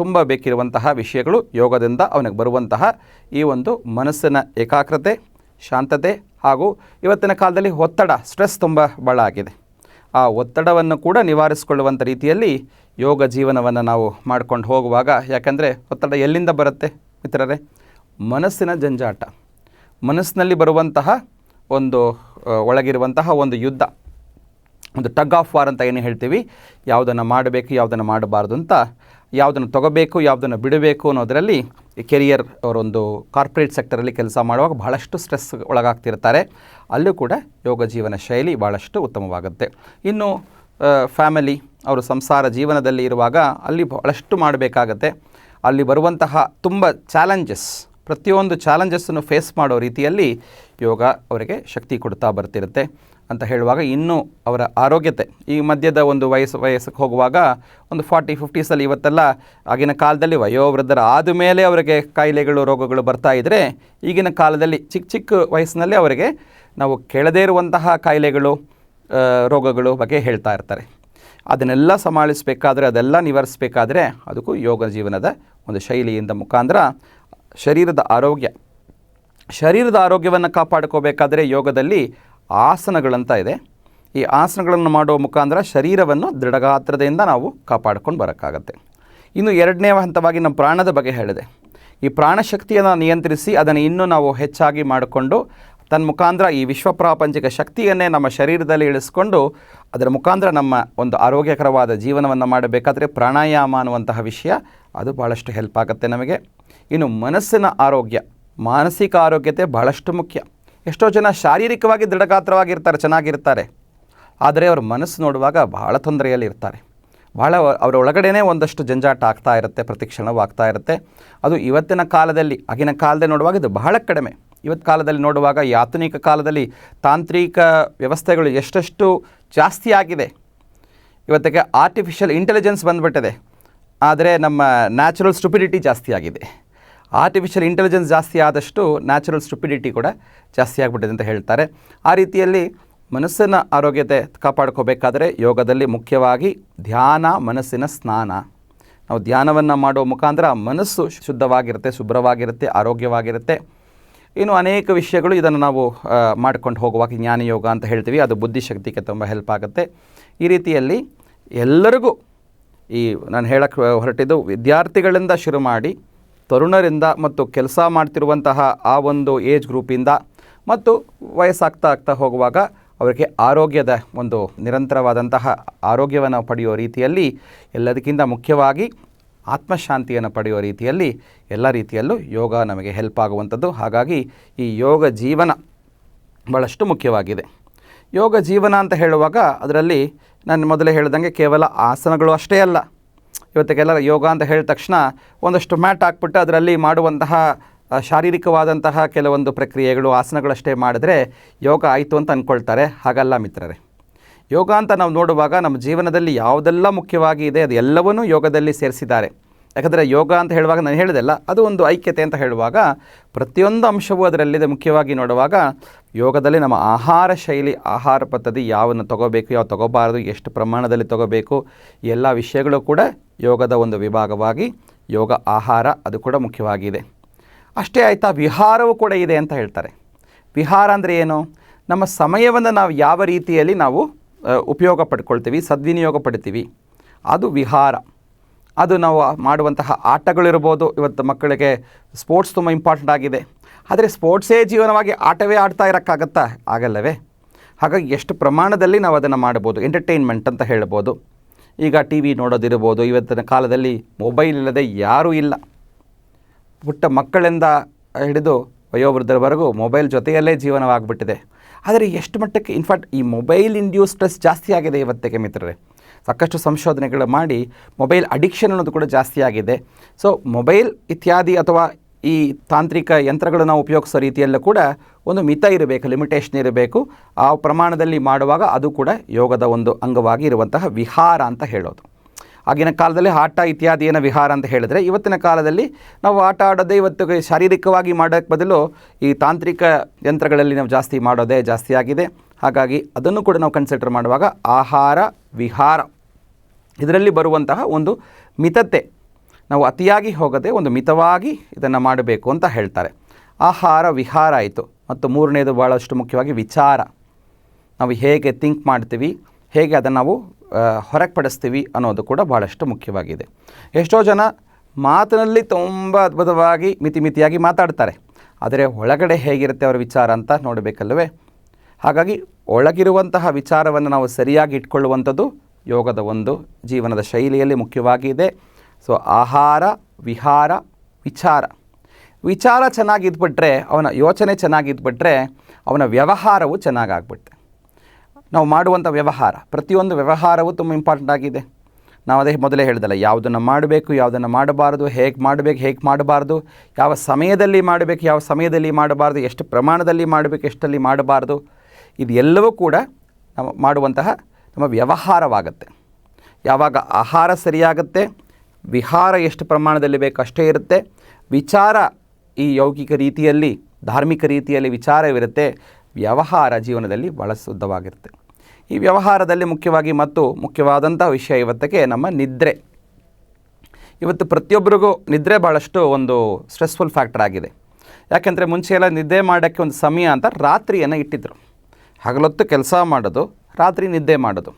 ತುಂಬ ಬೇಕಿರುವಂತಹ ವಿಷಯಗಳು ಯೋಗದಿಂದ ಅವನಿಗೆ ಬರುವಂತಹ ಈ ಒಂದು ಮನಸ್ಸಿನ ಏಕಾಗ್ರತೆ, ಶಾಂತತೆ ಹಾಗೂ ಇವತ್ತಿನ ಕಾಲದಲ್ಲಿ ಒತ್ತಡ ಸ್ಟ್ರೆಸ್ ತುಂಬ ಬಹಳ ಆಗಿದೆ ಆ ಒತ್ತಡವನ್ನು ಕೂಡ ನಿವಾರಿಸಿಕೊಳ್ಳುವಂಥ ರೀತಿಯಲ್ಲಿ ಯೋಗ ಜೀವನವನ್ನು ನಾವು ಮಾಡ್ಕೊಂಡು ಹೋಗುವಾಗ, ಯಾಕಂದರೆ ಒತ್ತಡ ಎಲ್ಲಿಂದ ಬರುತ್ತೆ ಮಿತ್ರರೇ? ಮನಸ್ಸಿನ ಜಂಜಾಟ. ಮನಸ್ಸಿನಲ್ಲಿ ಬರುವಂತಹ ಒಂದು ಒಳಗಿರುವಂತಹ ಒಂದು ಯುದ್ಧ. ಒಂದು ಟಗ್ ಆಫ್ ವಾರ್ ಅಂತ ಏನು ಹೇಳ್ತೀವಿ? ಯಾವುದನ್ನು ಮಾಡಬೇಕು, ಯಾವುದನ್ನು ಮಾಡಬಾರ್ದು ಅಂತ. ಯಾವುದನ್ನು ತಗೋಬೇಕು, ಯಾವುದನ್ನು ಬಿಡಬೇಕು ಅನ್ನೋದರಲ್ಲಿ ಕೆರಿಯರ್ ಅವರೊಂದು ಕಾರ್ಪೊರೇಟ್ ಸೆಕ್ಟರಲ್ಲಿ ಕೆಲಸ ಮಾಡುವಾಗ ಬಹಳಷ್ಟು ಸ್ಟ್ರೆಸ್ ಒಳಗಾಗ್ತಿರ್ತಾರೆ. ಅಲ್ಲೂ ಕೂಡ ಯೋಗ ಜೀವನ ಶೈಲಿ ಭಾಳಷ್ಟು ಉತ್ತಮವಾಗುತ್ತೆ. ಇನ್ನು ಫ್ಯಾಮಿಲಿ, ಅವರು ಸಂಸಾರ ಜೀವನದಲ್ಲಿ ಇರುವಾಗ ಅಲ್ಲಿ ಬಹಳಷ್ಟು ಮಾಡಬೇಕಾಗತ್ತೆ. ಅಲ್ಲಿ ಬರುವಂತಹ ತುಂಬ ಚಾಲೆಂಜಸ್ ಪ್ರತಿಯೊಂದು ಚಾಲೆಂಜಸ್ಸನ್ನು ಫೇಸ್ ಮಾಡೋ ರೀತಿಯಲ್ಲಿ ಯೋಗ ಅವರಿಗೆ ಶಕ್ತಿ ಕೊಡ್ತಾ ಬರ್ತಿರುತ್ತೆ ಅಂತ ಹೇಳುವಾಗ ಇನ್ನೂ ಅವರ ಆರೋಗ್ಯತೆ. ಈ ಮಧ್ಯದ ಒಂದು ವಯಸ್ಸು ವಯಸ್ಸಿಗೆ ಹೋಗುವಾಗ ಒಂದು ಫಾರ್ಟಿ ಫಿಫ್ಟೀಸಲ್ಲಿ ಇವತ್ತೆಲ್ಲ ಆಗಿನ ಕಾಲದಲ್ಲಿ ವಯೋವೃದ್ಧರ ಆದ ಮೇಲೆ ಅವರಿಗೆ ಕಾಯಿಲೆಗಳು, ರೋಗಗಳು ಬರ್ತಾ ಇದ್ದರೆ ಈಗಿನ ಕಾಲದಲ್ಲಿ ಚಿಕ್ಕ ಚಿಕ್ಕ ವಯಸ್ಸಿನಲ್ಲಿ ಅವರಿಗೆ ನಾವು ಕೇಳದೇ ಇರುವಂತಹ ಕಾಯಿಲೆಗಳು ರೋಗಗಳು ಬಗ್ಗೆ ಹೇಳ್ತಾ ಇರ್ತಾರೆ. ಅದನ್ನೆಲ್ಲ ಸಮಾಳಿಸಬೇಕಾದ್ರೆ ಅದೆಲ್ಲ ನಿವಾರಿಸಬೇಕಾದ್ರೆ ಅದಕ್ಕೂ ಯೋಗ ಜೀವನದ ಒಂದು ಶೈಲಿಯಿಂದ ಮುಖಾಂತರ ಶರೀರದ ಆರೋಗ್ಯ. ಶರೀರದ ಆರೋಗ್ಯವನ್ನು ಕಾಪಾಡ್ಕೋಬೇಕಾದ್ರೆ ಯೋಗದಲ್ಲಿ ಆಸನಗಳಂತ ಇದೆ. ಈ ಆಸನಗಳನ್ನು ಮಾಡುವ ಮುಖಾಂತರ ಶರೀರವನ್ನು ದೃಢಗಾತ್ರದಿಂದ ನಾವು ಕಾಪಾಡ್ಕೊಂಡು ಬರೋಕ್ಕಾಗತ್ತೆ. ಇನ್ನು ಎರಡನೇ ಹಂತವಾಗಿ ನಮ್ಮ ಪ್ರಾಣದ ಬಗ್ಗೆ ಹೇಳಿದೆ. ಈ ಪ್ರಾಣಶಕ್ತಿಯನ್ನು ನಿಯಂತ್ರಿಸಿ ಅದನ್ನು ಇನ್ನೂ ನಾವು ಹೆಚ್ಚಾಗಿ ಮಾಡಿಕೊಂಡು ತನ್ನ ಮುಖಾಂತರ ಈ ವಿಶ್ವ ಪ್ರಾಪಂಚಿಕ ಶಕ್ತಿಯನ್ನೇ ನಮ್ಮ ಶರೀರದಲ್ಲಿ ಇಳಿಸ್ಕೊಂಡು ಅದರ ಮುಖಾಂತರ ನಮ್ಮ ಒಂದು ಆರೋಗ್ಯಕರವಾದ ಜೀವನವನ್ನು ಮಾಡಬೇಕಾದರೆ ಪ್ರಾಣಾಯಾಮ ಅನ್ನುವಂತಹ ವಿಷಯ ಅದು ಭಾಳಷ್ಟು ಹೆಲ್ಪ್ ಆಗುತ್ತೆ ನಮಗೆ. ಇನ್ನು ಮನಸ್ಸಿನ ಆರೋಗ್ಯ, ಮಾನಸಿಕ ಆರೋಗ್ಯತೆ ಬಹಳಷ್ಟು ಮುಖ್ಯ. ಎಷ್ಟೋ ಜನ ಶಾರೀರಿಕವಾಗಿ ದೃಢಗಾತ್ರವಾಗಿರ್ತಾರೆ, ಚೆನ್ನಾಗಿರ್ತಾರೆ. ಆದರೆ ಅವ್ರ ಮನಸ್ಸು ನೋಡುವಾಗ ಬಹಳ ತೊಂದರೆಯಲ್ಲಿ ಇರ್ತಾರೆ. ಭಾಳ ಅವರ ಒಳಗಡೆನೇ ಒಂದಷ್ಟು ಜಂಜಾಟ ಆಗ್ತಾ ಇರುತ್ತೆ, ಪ್ರತಿಕ್ಷಣವೂ ಆಗ್ತಾ ಇರುತ್ತೆ. ಅದು ಇವತ್ತಿನ ಕಾಲದಲ್ಲಿ, ಆಗಿನ ಕಾಲದಲ್ಲಿ ನೋಡುವಾಗ ಇದು ಬಹಳ ಕಡಿಮೆ. ಇವತ್ತು ಕಾಲದಲ್ಲಿ ನೋಡುವಾಗ ಈ ಆಧುನಿಕ ಕಾಲದಲ್ಲಿ ತಾಂತ್ರಿಕ ವ್ಯವಸ್ಥೆಗಳು ಎಷ್ಟೆಷ್ಟು ಜಾಸ್ತಿ ಆಗಿದೆ. ಇವತ್ತಿಗೆ ಆರ್ಟಿಫಿಷಿಯಲ್ ಇಂಟೆಲಿಜೆನ್ಸ್ ಬಂದುಬಿಟ್ಟಿದೆ. ಆದರೆ ನಮ್ಮ ನ್ಯಾಚುರಲ್ ಸ್ಟುಪಿಡಿಟಿ ಜಾಸ್ತಿ ಆಗಿದೆ. ಆರ್ಟಿಫಿಷಿಯಲ್ ಇಂಟೆಲಿಜೆನ್ಸ್ ಜಾಸ್ತಿ ಆದಷ್ಟು ನ್ಯಾಚುರಲ್ ಸ್ಟುಪಿಡಿಟಿ ಕೂಡ ಜಾಸ್ತಿ ಆಗಿಬಿಟ್ಟಿದೆ ಅಂತ ಹೇಳ್ತಾರೆ. ಆ ರೀತಿಯಲ್ಲಿ ಮನಸ್ಸಿನ ಆರೋಗ್ಯತೆ ಕಾಪಾಡ್ಕೋಬೇಕಾದರೆ ಯೋಗದಲ್ಲಿ ಮುಖ್ಯವಾಗಿ ಧ್ಯಾನ, ಮನಸ್ಸಿನ ಸ್ನಾನ. ನಾವು ಧ್ಯಾನವನ್ನು ಮಾಡುವ ಮುಖಾಂತರ ಮನಸ್ಸು ಶುದ್ಧವಾಗಿರುತ್ತೆ, ಶುಭ್ರವಾಗಿರುತ್ತೆ, ಆರೋಗ್ಯವಾಗಿರುತ್ತೆ. ಇನ್ನು ಅನೇಕ ವಿಷಯಗಳು ಇದನ್ನು ನಾವು ಮಾಡ್ಕೊಂಡು ಹೋಗುವಾಗ ಜ್ಞಾನ ಯೋಗ ಅಂತ ಹೇಳ್ತೀವಿ. ಅದು ಬುದ್ಧಿಶಕ್ತಿಗೆ ತುಂಬ ಹೆಲ್ಪ್ ಆಗುತ್ತೆ. ಈ ರೀತಿಯಲ್ಲಿ ಎಲ್ಲರಿಗೂ ಈ ನಾನು ಹೇಳಕ್ಕೆ ಹೊರಟಿದ್ದು ವಿದ್ಯಾರ್ಥಿಗಳಿಂದ ಶುರು ಮಾಡಿ ತರುಣರಿಂದ ಮತ್ತು ಕೆಲಸ ಮಾಡ್ತಿರುವಂತಹ ಆ ಒಂದು ಏಜ್ ಗ್ರೂಪಿಂದ ಮತ್ತು ವಯಸ್ಸಾಗ್ತಾ ಆಗ್ತಾ ಹೋಗುವಾಗ ಅವರಿಗೆ ಆರೋಗ್ಯದ ಒಂದು ನಿರಂತರವಾದಂತಹ ಆರೋಗ್ಯವನ್ನು ಪಡೆಯುವ ರೀತಿಯಲ್ಲಿ ಎಲ್ಲದಕ್ಕಿಂತ ಮುಖ್ಯವಾಗಿ ಆತ್ಮಶಾಂತಿಯನ್ನು ಪಡೆಯುವ ರೀತಿಯಲ್ಲಿ ಎಲ್ಲ ರೀತಿಯಲ್ಲೂ ಯೋಗ ನಮಗೆ ಹೆಲ್ಪ್ ಆಗುವಂಥದ್ದು. ಹಾಗಾಗಿ ಈ ಯೋಗ ಜೀವನ ಭಾಳಷ್ಟು ಮುಖ್ಯವಾಗಿದೆ. ಯೋಗ ಜೀವನ ಅಂತ ಹೇಳುವಾಗ ಅದರಲ್ಲಿ ನಾನು ಮೊದಲೇ ಹೇಳ್ದಂಗೆ ಕೇವಲ ಆಸನಗಳು ಅಷ್ಟೇ ಅಲ್ಲ. ಇವತ್ತಿಗೆಲ್ಲ ಯೋಗ ಅಂತ ಹೇಳಿದ ತಕ್ಷಣ ಒಂದಷ್ಟು ಮ್ಯಾಟ್ ಹಾಕ್ಬಿಟ್ಟು ಅದರಲ್ಲಿ ಮಾಡುವಂತಹ ಶಾರೀರಿಕವಾದಂತಹ ಕೆಲವೊಂದು ಪ್ರಕ್ರಿಯೆಗಳು, ಆಸನಗಳಷ್ಟೇ ಮಾಡಿದ್ರೆ ಯೋಗ ಆಯಿತು ಅಂತ ಅಂದ್ಕೊಳ್ತಾರೆ. ಹಾಗಲ್ಲ ಮಿತ್ರರೇ. ಯೋಗ ಅಂತ ನಾವು ನೋಡುವಾಗ ನಮ್ಮ ಜೀವನದಲ್ಲಿ ಯಾವುದೆಲ್ಲ ಮುಖ್ಯವಾಗಿ ಇದೆ, ಅದು ಎಲ್ಲವನ್ನೂ ಯೋಗದಲ್ಲಿ ಸೇರಿಸಿದ್ದಾರೆ. ಯಾಕಂದರೆ ಯೋಗ ಅಂತ ಹೇಳುವಾಗ ನಾನು ಹೇಳಿದೆಲ್ಲ ಅದು ಒಂದು ಐಕ್ಯತೆ ಅಂತ ಹೇಳುವಾಗ ಪ್ರತಿಯೊಂದು ಅಂಶವೂ ಅದರಲ್ಲಿದೆ ಮುಖ್ಯವಾಗಿ ನೋಡುವಾಗ. ಯೋಗದಲ್ಲಿ ನಮ್ಮ ಆಹಾರ ಶೈಲಿ, ಆಹಾರ ಪದ್ಧತಿ ಯಾವನ್ನು ತಗೋಬೇಕು, ಯಾವ ತಗೋಬಾರದು, ಎಷ್ಟು ಪ್ರಮಾಣದಲ್ಲಿ ತಗೋಬೇಕು, ಎಲ್ಲ ವಿಷಯಗಳು ಕೂಡ ಯೋಗದ ಒಂದು ವಿಭಾಗವಾಗಿ ಯೋಗ, ಆಹಾರ ಅದು ಕೂಡ ಮುಖ್ಯವಾಗಿದೆ. ಅಷ್ಟೇ ಆಯಿತಾ, ವಿಹಾರವೂ ಕೂಡ ಇದೆ ಅಂತ ಹೇಳ್ತಾರೆ. ವಿಹಾರ ಅಂದರೆ ಏನು? ನಮ್ಮ ಸಮಯವನ್ನು ನಾವು ಯಾವ ರೀತಿಯಲ್ಲಿ ನಾವು ಉಪಯೋಗ ಪಡ್ಕೊಳ್ತೀವಿ, ಸದ್ವಿನಿಯೋಗ ಪಡ್ತೀವಿ. ಅದು ವಿಹಾರ. ಅದು ನಾವು ಮಾಡುವಂತಹ ಆಟಗಳಿರ್ಬೋದು. ಇವತ್ತು ಮಕ್ಕಳಿಗೆ ಸ್ಪೋರ್ಟ್ಸ್ ತುಂಬ ಇಂಪಾರ್ಟೆಂಟ್ ಆಗಿದೆ. ಆದರೆ ಸ್ಪೋರ್ಟ್ಸೇ ಜೀವನವಾಗಿ ಆಟವೇ ಆಡ್ತಾ ಇರೋಕ್ಕಾಗತ್ತಾ? ಆಗಲ್ಲವೇ? ಹಾಗಾಗಿ ಎಷ್ಟು ಪ್ರಮಾಣದಲ್ಲಿ ನಾವು ಅದನ್ನು ಮಾಡ್ಬೋದು? ಎಂಟರ್ಟೈನ್ಮೆಂಟ್ ಅಂತ ಹೇಳ್ಬೋದು. ಈಗ ಟಿ ವಿ ನೋಡೋದಿರ್ಬೋದು. ಇವತ್ತಿನ ಕಾಲದಲ್ಲಿ ಮೊಬೈಲ್ ಇಲ್ಲದೆ ಯಾರೂ ಇಲ್ಲ. ಪುಟ್ಟ ಮಕ್ಕಳಿಂದ ಹಿಡಿದು ವಯೋವೃದ್ಧರವರೆಗೂ ಮೊಬೈಲ್ ಜೊತೆಯಲ್ಲೇ ಜೀವನವಾಗ್ಬಿಟ್ಟಿದೆ. ಆದರೆ ಎಷ್ಟು ಮಟ್ಟಕ್ಕೆ ಇನ್ಫ್ಯಾಕ್ಟ್ ಈ ಮೊಬೈಲ್ ಇಂಡ್ಯೂಸ್ ಸ್ಟ್ರೆಸ್ ಜಾಸ್ತಿ ಆಗಿದೆ ಇವತ್ತಿಗೆ ಮಿತ್ರರೇ. ಸಾಕಷ್ಟು ಸಂಶೋಧನೆಗಳು ಮಾಡಿ ಮೊಬೈಲ್ ಅಡಿಕ್ಷನ್ ಅನ್ನೋದು ಕೂಡ ಜಾಸ್ತಿ ಆಗಿದೆ. ಸೊ ಮೊಬೈಲ್ ಇತ್ಯಾದಿ ಅಥವಾ ಈ ತಾಂತ್ರಿಕ ಯಂತ್ರಗಳು ನಾವು ಉಪಯೋಗಿಸೋ ರೀತಿಯಲ್ಲೂ ಕೂಡ ಒಂದು ಮಿತ ಇರಬೇಕು ಲಿಮಿಟೇಷನ್ ಇರಬೇಕು. ಆ ಪ್ರಮಾಣದಲ್ಲಿ ಮಾಡುವಾಗ ಅದು ಕೂಡ ಯೋಗದ ಒಂದು ಅಂಗವಾಗಿ ಇರುವಂತಹ ವಿಹಾರ ಅಂತ ಹೇಳೋದು. ಆಗಿನ ಕಾಲದಲ್ಲಿ ಆಟ ಇತ್ಯಾದಿಯನ್ನ ವಿಹಾರ ಅಂತ ಹೇಳಿದರೆ ಇವತ್ತಿನ ಕಾಲದಲ್ಲಿ ನಾವು ಆಟ ಆಡೋದೇ ಇವತ್ತು ಶಾರೀರಿಕವಾಗಿ ಮಾಡೋಕ್ಕೆ ಬದಲು ಈ ತಾಂತ್ರಿಕ ಯಂತ್ರಗಳಲ್ಲಿ ನಾವು ಜಾಸ್ತಿ ಮಾಡೋದೇ ಜಾಸ್ತಿ ಆಗಿದೆ. ಹಾಗಾಗಿ ಅದನ್ನು ಕೂಡ ನಾವು ಕನ್ಸಿಡರ್ ಮಾಡುವಾಗ ಆಹಾರ, ವಿಹಾರ. ಇದರಲ್ಲಿ ಬರುವಂತಹ ಒಂದು ಮಿತತೆ ನಾವು ಅತಿಯಾಗಿ ಹೋಗದೆ ಒಂದು ಮಿತವಾಗಿ ಇದನ್ನು ಮಾಡಬೇಕು ಅಂತ ಹೇಳ್ತಾರೆ. ಆಹಾರ ವಿಹಾರ ಆಯಿತು. ಮತ್ತು ಮೂರನೇದು ಭಾಳಷ್ಟು ಮುಖ್ಯವಾಗಿ ವಿಚಾರ. ನಾವು ಹೇಗೆ ಥಿಂಕ್ ಮಾಡ್ತೀವಿ, ಹೇಗೆ ಅದನ್ನು ನಾವು ಹೊರಗೆ ಪಡಿಸ್ತೀವಿ ಅನ್ನೋದು ಕೂಡ ಭಾಳಷ್ಟು ಮುಖ್ಯವಾಗಿದೆ. ಎಷ್ಟೋ ಜನ ಮಾತಿನಲ್ಲಿ ತುಂಬ ಅದ್ಭುತವಾಗಿ ಮಿತಿ ಮಿತಿಯಾಗಿ ಮಾತಾಡ್ತಾರೆ. ಆದರೆ ಒಳಗಡೆ ಹೇಗಿರುತ್ತೆ ಅವರ ವಿಚಾರ ಅಂತ ನೋಡಬೇಕಲ್ವೇ? ಹಾಗಾಗಿ ಒಳಗಿರುವಂತಹ ವಿಚಾರವನ್ನು ನಾವು ಸರಿಯಾಗಿ ಇಟ್ಕೊಳ್ಳುವಂಥದ್ದು ಯೋಗದ ಒಂದು ಜೀವನದ ಶೈಲಿಯಲ್ಲಿ ಮುಖ್ಯವಾಗಿದೆ. ಸೊ ಆಹಾರ, ವಿಹಾರ, ವಿಚಾರ. ವಿಚಾರ ಚೆನ್ನಾಗಿದ್ಬಿಟ್ರೆ, ಅವನ ಯೋಚನೆ ಚೆನ್ನಾಗಿದ್ಬಿಟ್ರೆ, ಅವನ ವ್ಯವಹಾರವು ಚೆನ್ನಾಗಾಗ್ಬಿಡುತ್ತೆ. ನಾವು ಮಾಡುವಂಥ ವ್ಯವಹಾರ, ಪ್ರತಿಯೊಂದು ವ್ಯವಹಾರವೂ ತುಂಬ ಇಂಪಾರ್ಟೆಂಟ್ ಆಗಿದೆ. ನಾವು ಅದೇ ಮೊದಲೇ ಹೇಳಿದಲ್ಲ, ಯಾವುದನ್ನು ಮಾಡಬೇಕು, ಯಾವುದನ್ನು ಮಾಡಬಾರ್ದು, ಹೇಗೆ ಮಾಡಬೇಕು, ಹೇಗೆ ಮಾಡಬಾರ್ದು, ಯಾವ ಸಮಯದಲ್ಲಿ ಮಾಡಬೇಕು, ಯಾವ ಸಮಯದಲ್ಲಿ ಮಾಡಬಾರ್ದು, ಎಷ್ಟು ಪ್ರಮಾಣದಲ್ಲಿ ಮಾಡಬೇಕು, ಎಷ್ಟಲ್ಲಿ ಮಾಡಬಾರ್ದು ಇದೆಲ್ಲವೂ ಕೂಡ ನಾವು ಮಾಡುವಂತಹ ನಮ್ಮ ವ್ಯವಹಾರವಾಗುತ್ತೆ. ಯಾವಾಗ ಆಹಾರ ಸರಿಯಾಗುತ್ತೆ ವಿಹಾರ ಎಷ್ಟು ಪ್ರಮಾಣದಲ್ಲಿ ಬೇಕು ಅಷ್ಟೇ ಇರುತ್ತೆ. ವಿಚಾರ ಈ ಯೌಗಿಕ ರೀತಿಯಲ್ಲಿ, ಧಾರ್ಮಿಕ ರೀತಿಯಲ್ಲಿ ವಿಚಾರವಿರುತ್ತೆ. ವ್ಯವಹಾರ ಜೀವನದಲ್ಲಿ ಭಾಳ ಶುದ್ಧವಾಗಿರುತ್ತೆ. ಈ ವ್ಯವಹಾರದಲ್ಲಿ ಮುಖ್ಯವಾಗಿ ಮತ್ತು ಮುಖ್ಯವಾದಂಥ ವಿಷಯ ಇವತ್ತಿಗೆ ನಮ್ಮ ನಿದ್ರೆ. ಇವತ್ತು ಪ್ರತಿಯೊಬ್ಬರಿಗೂ ನಿದ್ರೆ ಭಾಳಷ್ಟು ಒಂದು ಸ್ಟ್ರೆಸ್ಫುಲ್ ಫ್ಯಾಕ್ಟರ್ ಆಗಿದೆ. ಯಾಕೆಂದರೆ ಮುಂಚೆ ಎಲ್ಲ ನಿದ್ದೆ ಮಾಡೋಕ್ಕೆ ಒಂದು ಸಮಯ ಅಂತ ರಾತ್ರಿಯನ್ನು ಇಟ್ಟಿದ್ದರು ಹಗಲೊತ್ತು ಕೆಲಸ ಮಾಡೋದು, ರಾತ್ರಿ ನಿದ್ದೆ ಮಾಡೋದು.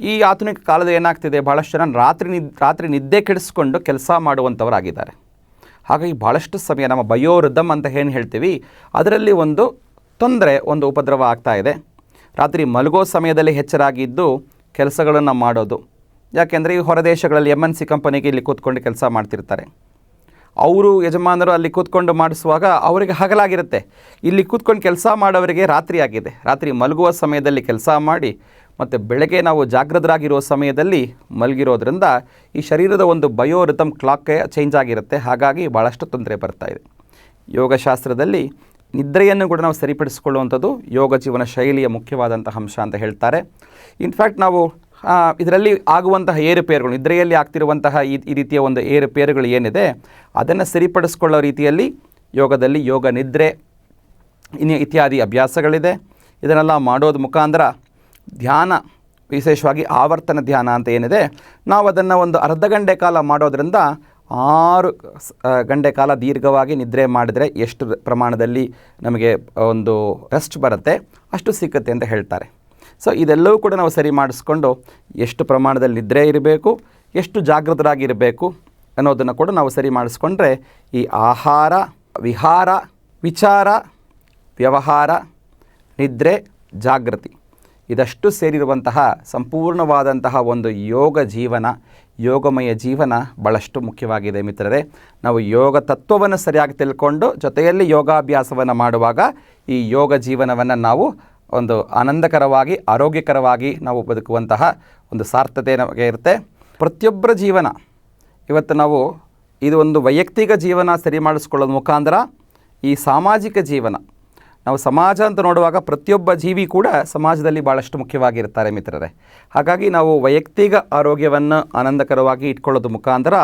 ಈ ಆಧುನಿಕ ಕಾಲದ ಏನಾಗ್ತಿದೆ? ಭಾಳಷ್ಟು ಜನ ರಾತ್ರಿ ನಿದ್, ರಾತ್ರಿ ನಿದ್ದೆ ಕೆಡಿಸ್ಕೊಂಡು ಕೆಲಸ ಮಾಡುವಂಥವರಾಗಿದ್ದಾರೆ. ಹಾಗಾಗಿ ಭಾಳಷ್ಟು ಸಮಯ ನಮ್ಮ ಬಯೋವೃದ್ಧಮ್ ಅಂತ ಏನು ಹೇಳ್ತೀವಿ? ಅದರಲ್ಲಿ ಒಂದು ತೊಂದರೆ, ಒಂದು ಉಪದ್ರವ ಆಗ್ತಾ ಇದೆ. ರಾತ್ರಿ ಮಲಗೋ ಸಮಯದಲ್ಲಿ ಹೆಚ್ಚರಾಗಿದ್ದು ಕೆಲಸಗಳನ್ನು ಮಾಡೋದು. ಯಾಕೆಂದರೆ ಈ ಹೊರದೇಶಗಳಲ್ಲಿ ಎಂ ಎನ್ ಸಿ ಕಂಪನಿಗೆ ಇಲ್ಲಿ ಕೂತ್ಕೊಂಡು ಕೆಲಸ ಮಾಡ್ತಿರ್ತಾರೆ. ಅವರು ಯಜಮಾನರು ಅಲ್ಲಿ ಕೂತ್ಕೊಂಡು ಮಾಡಿಸುವಾಗ ಅವರಿಗೆ ಹಗಲಾಗಿರುತ್ತೆ. ಇಲ್ಲಿ ಕೂತ್ಕೊಂಡು ಕೆಲಸ ಮಾಡೋವರಿಗೆ ರಾತ್ರಿ ಆಗಿದೆ ರಾತ್ರಿ ಮಲಗುವ ಸಮಯದಲ್ಲಿ ಕೆಲಸ ಮಾಡಿ ಮತ್ತು ಬೆಳಗ್ಗೆ ನಾವು ಜಾಗೃತರಾಗಿರೋ ಸಮಯದಲ್ಲಿ ಮಲಗಿರೋದ್ರಿಂದ ಈ ಶರೀರದ ಒಂದು ಬಯೋರಿಥಮ್ ಕ್ಲಾಕ್ ಕ್ಲಾಕ್ಕೆ ಚೇಂಜ್ ಆಗಿರುತ್ತೆ. ಹಾಗಾಗಿ ಭಾಳಷ್ಟು ತೊಂದರೆ ಬರ್ತಾ ಇದೆ. ಯೋಗಶಾಸ್ತ್ರದಲ್ಲಿ ನಿದ್ರೆಯನ್ನು ಕೂಡ ನಾವು ಸರಿಪಡಿಸಿಕೊಳ್ಳುವಂಥದ್ದು ಯೋಗ ಜೀವನ ಶೈಲಿಯ ಮುಖ್ಯವಾದಂತಹ ಅಂಶ ಅಂತ ಹೇಳ್ತಾರೆ. ಇನ್ಫ್ಯಾಕ್ಟ್ ನಾವು ಇದರಲ್ಲಿ ಆಗುವಂತಹ ಏರುಪೇರುಗಳು, ನಿದ್ರೆಯಲ್ಲಿ ಆಗ್ತಿರುವಂತಹ ಈ ಈ ರೀತಿಯ ಒಂದು ಏರುಪೇರುಗಳು ಏನಿದೆ, ಅದನ್ನು ಸರಿಪಡಿಸ್ಕೊಳ್ಳೋ ರೀತಿಯಲ್ಲಿ ಯೋಗದಲ್ಲಿ ಯೋಗ ನಿದ್ರೆ ಇನ್ನು ಇತ್ಯಾದಿ ಅಭ್ಯಾಸಗಳಿದೆ. ಇದನ್ನೆಲ್ಲ ಮಾಡೋದು ಮುಖಾಂತರ ಧ್ಯಾನ, ವಿಶೇಷವಾಗಿ ಆವರ್ತನ ಧ್ಯಾನ ಅಂತ ಏನಿದೆ ನಾವು ಅದನ್ನು ಒಂದು ಅರ್ಧ ಗಂಟೆ ಕಾಲ ಮಾಡೋದ್ರಿಂದ ಆರು ಗಂಟೆ ಕಾಲ ದೀರ್ಘವಾಗಿ ನಿದ್ರೆ ಮಾಡಿದರೆ ಎಷ್ಟು ಪ್ರಮಾಣದಲ್ಲಿ ನಮಗೆ ಒಂದು ರೆಸ್ಟ್ ಬರುತ್ತೆ, ಅಷ್ಟು ಸಿಕ್ಕತ್ತೆ ಅಂತ ಹೇಳ್ತಾರೆ. ಸೊ ಇದೆಲ್ಲವೂ ಕೂಡ ನಾವು ಸರಿ ಮಾಡಿಸ್ಕೊಂಡು ಎಷ್ಟು ಪ್ರಮಾಣದಲ್ಲಿ ನಿದ್ರೆ ಇರಬೇಕು, ಎಷ್ಟು ಜಾಗೃತರಾಗಿರಬೇಕು ಅನ್ನೋದನ್ನು ಕೂಡ ನಾವು ಸರಿ ಮಾಡಿಸ್ಕೊಂಡ್ರೆ ಈ ಆಹಾರ, ವಿಹಾರ, ವಿಚಾರ, ವ್ಯವಹಾರ, ನಿದ್ರೆ, ಜಾಗೃತಿ. ಇದಷ್ಟು ಸೇರಿರುವಂತಹ ಸಂಪೂರ್ಣವಾದಂತಹ ಒಂದು ಯೋಗ ಜೀವನ, ಯೋಗಮಯ ಜೀವನ ಭಾಳಷ್ಟು ಮುಖ್ಯವಾಗಿದೆ ಮಿತ್ರರೇ. ನಾವು ಯೋಗ ತತ್ವವನ್ನು ಸರಿಯಾಗಿ ತಿಳ್ಕೊಂಡು ಜೊತೆಯಲ್ಲಿ ಯೋಗಾಭ್ಯಾಸವನ್ನು ಮಾಡುವಾಗ ಈ ಯೋಗ ಜೀವನವನ್ನು ನಾವು ಒಂದು ಆನಂದಕರವಾಗಿ, ಆರೋಗ್ಯಕರವಾಗಿ ನಾವು ಬದುಕುವಂತಹ ಒಂದು ಸಾರ್ಥತೆ ನಮಗೆ ಇರುತ್ತೆ. ಪ್ರತಿಯೊಬ್ಬರ ಜೀವನ, ಇವತ್ತು ನಾವು ಇದು ಒಂದು ವೈಯಕ್ತಿಕ ಜೀವನ ಸರಿ ಮಾಡಿಸ್ಕೊಳ್ಳೋದು ಮುಖಾಂತರ ಈ ಸಾಮಾಜಿಕ ಜೀವನ ನಾವು ಸಮಾಜ ಅಂತ ನೋಡುವಾಗ ಪ್ರತಿಯೊಬ್ಬ ಜೀವಿ ಕೂಡ ಸಮಾಜದಲ್ಲಿ ಭಾಳಷ್ಟು ಮುಖ್ಯವಾಗಿರ್ತಾರೆ ಮಿತ್ರರೇ. ಹಾಗಾಗಿ ನಾವು ವೈಯಕ್ತಿಕ ಆರೋಗ್ಯವನ್ನು ಆನಂದಕರವಾಗಿ ಇಟ್ಕೊಳ್ಳೋದು ಮುಖಾಂತರ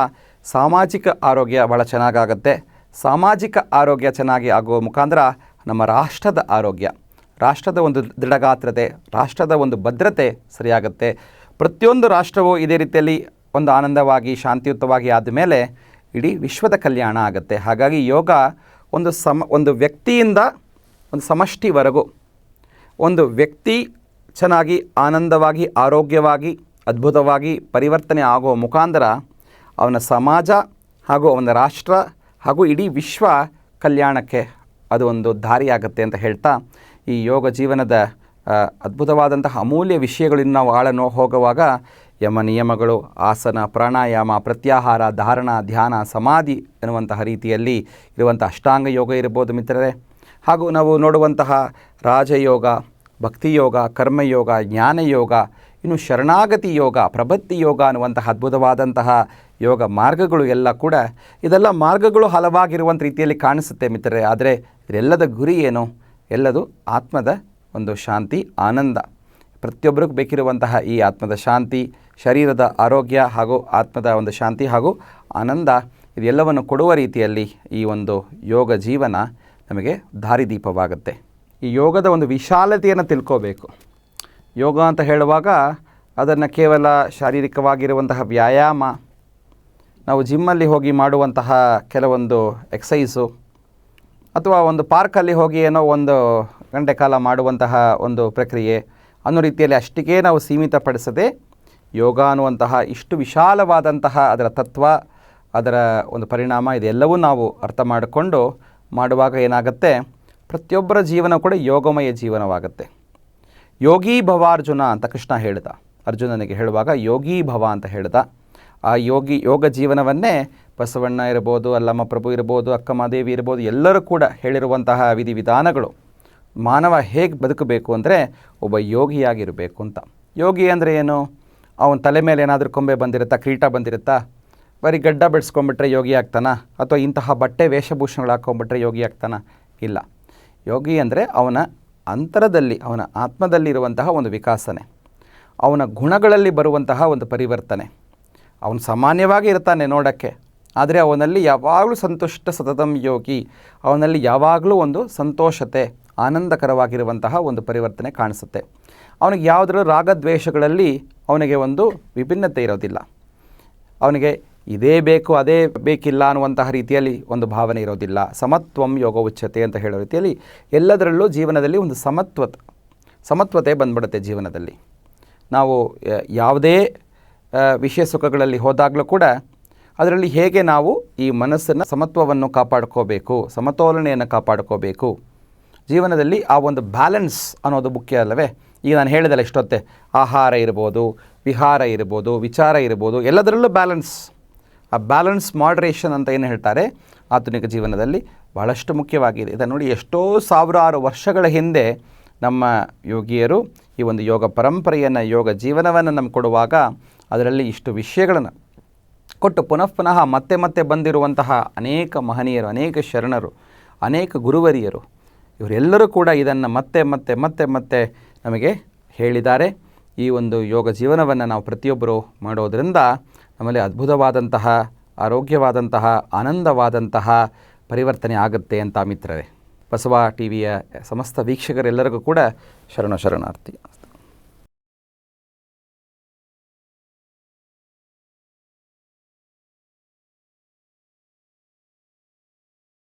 ಸಾಮಾಜಿಕ ಆರೋಗ್ಯ ಭಾಳ ಚೆನ್ನಾಗಾಗುತ್ತೆ. ಸಾಮಾಜಿಕ ಆರೋಗ್ಯ ಚೆನ್ನಾಗಿ ಆಗುವ ಮುಖಾಂತರ ನಮ್ಮ ರಾಷ್ಟ್ರದ ಆರೋಗ್ಯ, ರಾಷ್ಟ್ರದ ಒಂದು ದೃಢಗಾತ್ರತೆ, ರಾಷ್ಟ್ರದ ಒಂದು ಭದ್ರತೆ ಸರಿಯಾಗುತ್ತೆ. ಪ್ರತಿಯೊಂದು ರಾಷ್ಟ್ರವು ಇದೇ ರೀತಿಯಲ್ಲಿ ಒಂದು ಆನಂದವಾಗಿ, ಶಾಂತಿಯುತವಾಗಿ ಆದಮೇಲೆ ಇಡೀ ವಿಶ್ವದ ಕಲ್ಯಾಣ ಆಗುತ್ತೆ. ಹಾಗಾಗಿ ಯೋಗ ಒಂದು ಸಮ, ಒಂದು ವ್ಯಕ್ತಿಯಿಂದ ಒಂದು ಸಮಷ್ಟಿವರೆಗೂ ಒಂದು ವ್ಯಕ್ತಿ ಚೆನ್ನಾಗಿ, ಆನಂದವಾಗಿ, ಆರೋಗ್ಯವಾಗಿ, ಅದ್ಭುತವಾಗಿ ಪರಿವರ್ತನೆ ಆಗುವ ಮುಖಾಂತರ ಅವನ ಸಮಾಜ ಹಾಗೂ ಅವನ ರಾಷ್ಟ್ರ ಹಾಗೂ ಇಡೀ ವಿಶ್ವ ಕಲ್ಯಾಣಕ್ಕೆ ಅದು ಒಂದು ದಾರಿಯಾಗುತ್ತೆ ಅಂತ ಹೇಳ್ತಾ ಈ ಯೋಗ ಜೀವನದ ಅದ್ಭುತವಾದಂತಹ ಅಮೂಲ್ಯ ವಿಷಯಗಳನ್ನು ನಾವು ಆಳನ್ನು ಹೋಗುವಾಗ ಯಮ ನಿಯಮಗಳು, ಆಸನ, ಪ್ರಾಣಾಯಾಮ, ಪ್ರತ್ಯಾಹಾರ, ಧಾರಣ, ಧ್ಯಾನ, ಸಮಾಧಿ ಎನ್ನುವಂತಹ ರೀತಿಯಲ್ಲಿ ಇರುವಂಥ ಅಷ್ಟಾಂಗ ಯೋಗ ಇರ್ಬೋದು ಮಿತ್ರರೇ. ಹಾಗೂ ನಾವು ನೋಡುವಂತಹ ರಾಜಯೋಗ, ಭಕ್ತಿಯೋಗ, ಕರ್ಮಯೋಗ, ಜ್ಞಾನಯೋಗ, ಇನ್ನು ಶರಣಾಗತಿ ಯೋಗ, ಪ್ರಬತ್ತಿ ಯೋಗ ಅನ್ನುವಂತಹ ಅದ್ಭುತವಾದಂತಹ ಯೋಗ ಮಾರ್ಗಗಳು ಎಲ್ಲ ಕೂಡ ಇದೆಲ್ಲ ಮಾರ್ಗಗಳು ಹಲವಾಗಿರುವಂಥ ರೀತಿಯಲ್ಲಿ ಕಾಣಿಸುತ್ತೆ ಮಿತ್ರರೇ. ಆದರೆ ಇದೆಲ್ಲದ ಗುರಿ ಏನು? ಎಲ್ಲದು ಆತ್ಮದ ಒಂದು ಶಾಂತಿ, ಆನಂದ. ಪ್ರತಿಯೊಬ್ಬರಿಗೂ ಬೇಕಿರುವಂತಹ ಈ ಆತ್ಮದ ಶಾಂತಿ, ಶರೀರದ ಆರೋಗ್ಯ ಹಾಗೂ ಆತ್ಮದ ಒಂದು ಶಾಂತಿ ಹಾಗೂ ಆನಂದ, ಇದೆಲ್ಲವನ್ನು ಕೊಡುವ ರೀತಿಯಲ್ಲಿ ಈ ಒಂದು ಯೋಗ ಜೀವನ ನಮಗೆ ದಾರಿದೀಪವಾಗುತ್ತೆ. ಈ ಯೋಗದ ಒಂದು ವಿಶಾಲತೆಯನ್ನು ತಿಳ್ಕೋಬೇಕು. ಯೋಗ ಅಂತ ಹೇಳುವಾಗ ಅದನ್ನು ಕೇವಲ ಶಾರೀರಿಕವಾಗಿರುವಂತಹ ವ್ಯಾಯಾಮ, ನಾವು ಜಿಮ್ಮಲ್ಲಿ ಹೋಗಿ ಮಾಡುವಂತಹ ಕೆಲವೊಂದು ಎಕ್ಸೈಸು, ಅಥವಾ ಒಂದು ಪಾರ್ಕಲ್ಲಿ ಹೋಗಿ ಏನೋ ಒಂದು ಗಂಟೆ ಕಾಲ ಮಾಡುವಂತಹ ಒಂದು ಪ್ರಕ್ರಿಯೆ, ಅನ್ನೋ ರೀತಿಯಲ್ಲಿ ಅಷ್ಟಿಗೆ ನಾವು ಸೀಮಿತಪಡಿಸದೆ ಯೋಗ ಅನ್ನುವಂತಹ ಇಷ್ಟು ವಿಶಾಲವಾದಂತಹ ಅದರ ತತ್ವ, ಅದರ ಒಂದು ಪರಿಣಾಮ ಇದೆಲ್ಲವೂ ನಾವು ಅರ್ಥ ಮಾಡಿಕೊಂಡು ಮಾಡುವಾಗ ಏನಾಗುತ್ತೆ? ಪ್ರತಿಯೊಬ್ಬರ ಜೀವನ ಕೂಡ ಯೋಗಮಯ ಜೀವನವಾಗುತ್ತೆ. ಯೋಗೀ ಭವ ಅರ್ಜುನ ಅಂತ ಕೃಷ್ಣ ಹೇಳಿದ. ಅರ್ಜುನನಿಗೆ ಹೇಳುವಾಗ ಯೋಗೀ ಭವ ಅಂತ ಹೇಳಿದ. ಆ ಯೋಗಿ ಯೋಗ ಜೀವನವನ್ನೇ ಬಸವಣ್ಣ ಇರ್ಬೋದು, ಅಲ್ಲಮ್ಮ ಪ್ರಭು ಇರ್ಬೋದು ಅಕ್ಕಮಹಾದೇವಿ ಇರ್ಬೋದು, ಎಲ್ಲರೂ ಕೂಡ ಹೇಳಿರುವಂತಹ ವಿಧಿವಿಧಾನಗಳು. ಮಾನವ ಹೇಗೆ ಬದುಕಬೇಕು ಅಂದರೆ ಒಬ್ಬ ಯೋಗಿಯಾಗಿರಬೇಕು ಅಂತ. ಯೋಗಿ ಅಂದರೆ ಏನು? ಅವನ ತಲೆ ಮೇಲೆ ಏನಾದರೂ ಕೊಂಬೆ ಬಂದಿರುತ್ತಾ, ಕ್ರೀಟ ಬಂದಿರುತ್ತಾ? ಬರೀ ಗಡ್ಡ ಬೆಳೆಸ್ಕೊಂಬಿಟ್ರೆ ಯೋಗಿ ಆಗ್ತಾನ? ಅಥವಾ ಇಂತಹ ಬಟ್ಟೆ ವೇಷಭೂಷಣಗಳು ಹಾಕ್ಕೊಂಬಿಟ್ರೆ ಯೋಗಿ ಆಗ್ತಾನ? ಇಲ್ಲ. ಯೋಗಿ ಅಂದರೆ ಅವನ ಅಂತರದಲ್ಲಿ, ಅವನ ಆತ್ಮದಲ್ಲಿರುವಂತಹ ಒಂದು ವಿಕಾಸನೆ. ಅವನ ಗುಣಗಳಲ್ಲಿ ಬರುವಂತಹ ಒಂದು ಪರಿವರ್ತನೆ. ಅವನು ಸಾಮಾನ್ಯವಾಗಿ ಇರ್ತಾನೆ ನೋಡೋಕ್ಕೆ. ಆದರೆ ಅವನಲ್ಲಿ ಯಾವಾಗಲೂ ಸಂತುಷ್ಟ ಸತತಂ ಯೋಗಿ, ಅವನಲ್ಲಿ ಯಾವಾಗಲೂ ಒಂದು ಸಂತೋಷತೆ, ಆನಂದಕರವಾಗಿರುವಂತಹ ಒಂದು ಪರಿವರ್ತನೆ ಕಾಣಿಸುತ್ತೆ. ಅವನಿಗೆ ಯಾವುದರ ರಾಗದ್ವೇಷಗಳಲ್ಲಿ ಅವನಿಗೆ ಒಂದು ವಿಭಿನ್ನತೆ ಇರೋದಿಲ್ಲ. ಅವನಿಗೆ ಇದೇ ಬೇಕು, ಅದೇ ಬೇಕಿಲ್ಲ ಅನ್ನುವಂತಹ ರೀತಿಯಲ್ಲಿ ಒಂದು ಭಾವನೆ ಇರೋದಿಲ್ಲ. ಸಮತ್ವಂ ಯೋಗ ಉಚ್ಯತೆ ಅಂತ ಹೇಳೋ ರೀತಿಯಲ್ಲಿ ಎಲ್ಲದರಲ್ಲೂ ಜೀವನದಲ್ಲಿ ಒಂದು ಸಮತ್ವತ, ಸಮತ್ವತೆ ಬಂದ್ಬಿಡುತ್ತೆ ಜೀವನದಲ್ಲಿ. ನಾವು ಯಾವುದೇ ವಿಷಯ ಸುಖಗಳಲ್ಲಿ ಹೋದಾಗಲೂ ಕೂಡ ಅದರಲ್ಲಿ ಹೇಗೆ ನಾವು ಈ ಮನಸ್ಸನ್ನು ಸಮತ್ವವನ್ನು ಕಾಪಾಡ್ಕೋಬೇಕು, ಸಮತೋಲನೆಯನ್ನು ಕಾಪಾಡ್ಕೋಬೇಕು, ಜೀವನದಲ್ಲಿ ಆ ಒಂದು ಬ್ಯಾಲೆನ್ಸ್ ಅನ್ನೋದು ಮುಖ್ಯ ಅಲ್ಲವೇ? ಈಗ ನಾನು ಹೇಳಿದಲ್ಲ ಇಷ್ಟೊತ್ತೆ, ಆಹಾರ ಇರ್ಬೋದು, ವಿಹಾರ ಇರ್ಬೋದು, ವಿಚಾರ ಇರ್ಬೋದು, ಎಲ್ಲದರಲ್ಲೂ ಬ್ಯಾಲೆನ್ಸ್. ಆ ಬ್ಯಾಲೆನ್ಸ್ ಮಾಡ್ರೇಷನ್ ಅಂತ ಏನು ಹೇಳ್ತಾರೆ? ಆಧುನಿಕ ಜೀವನದಲ್ಲಿ ಬಹಳಷ್ಟು ಮುಖ್ಯವಾಗಿದೆ. ಇದನ್ನು ನೋಡಿ ಎಷ್ಟೋ ಸಾವಿರಾರು ವರ್ಷಗಳ ಹಿಂದೆ ನಮ್ಮ ಯೋಗಿಯರು ಈ ಒಂದು ಯೋಗ ಪರಂಪರೆಯನ್ನು, ಯೋಗ ಜೀವನವನ್ನು ನಮ್ಗೆ ಕೊಡುವಾಗ ಅದರಲ್ಲಿ ಇಷ್ಟು ವಿಷಯಗಳನ್ನು ಕೊಟ್ಟು ಪುನಃ ಪುನಃ ಮತ್ತೆ ಮತ್ತೆ ಬಂದಿರುವಂತಹ ಅನೇಕ ಮಹನೀಯರು, ಅನೇಕ ಶರಣರು, ಅನೇಕ ಗುರುವರಿಯರು, ಇವರೆಲ್ಲರೂ ಕೂಡ ಇದನ್ನು ಮತ್ತೆ ಮತ್ತೆ ಮತ್ತೆ ಮತ್ತೆ ನಮಗೆ ಹೇಳಿದ್ದಾರೆ. ಈ ಒಂದು ಯೋಗ ಜೀವನವನ್ನು ನಾವು ಪ್ರತಿಯೊಬ್ಬರು ಮಾಡೋದರಿಂದ ನಮ್ಮಲ್ಲಿ ಅದ್ಭುತವಾದಂತಹ, ಆರೋಗ್ಯವಾದಂತಹ, ಆನಂದವಾದಂತಹ ಪರಿವರ್ತನೆ ಆಗುತ್ತೆ ಅಂತ ಮಿತ್ರರೇ. ಬಸವ ಟಿ ವಿಯ ಸಮಸ್ತ ವೀಕ್ಷಕರೆಲ್ಲರಿಗೂ ಕೂಡ ಶರಣ ಶರಣಾರ್ಥಿ.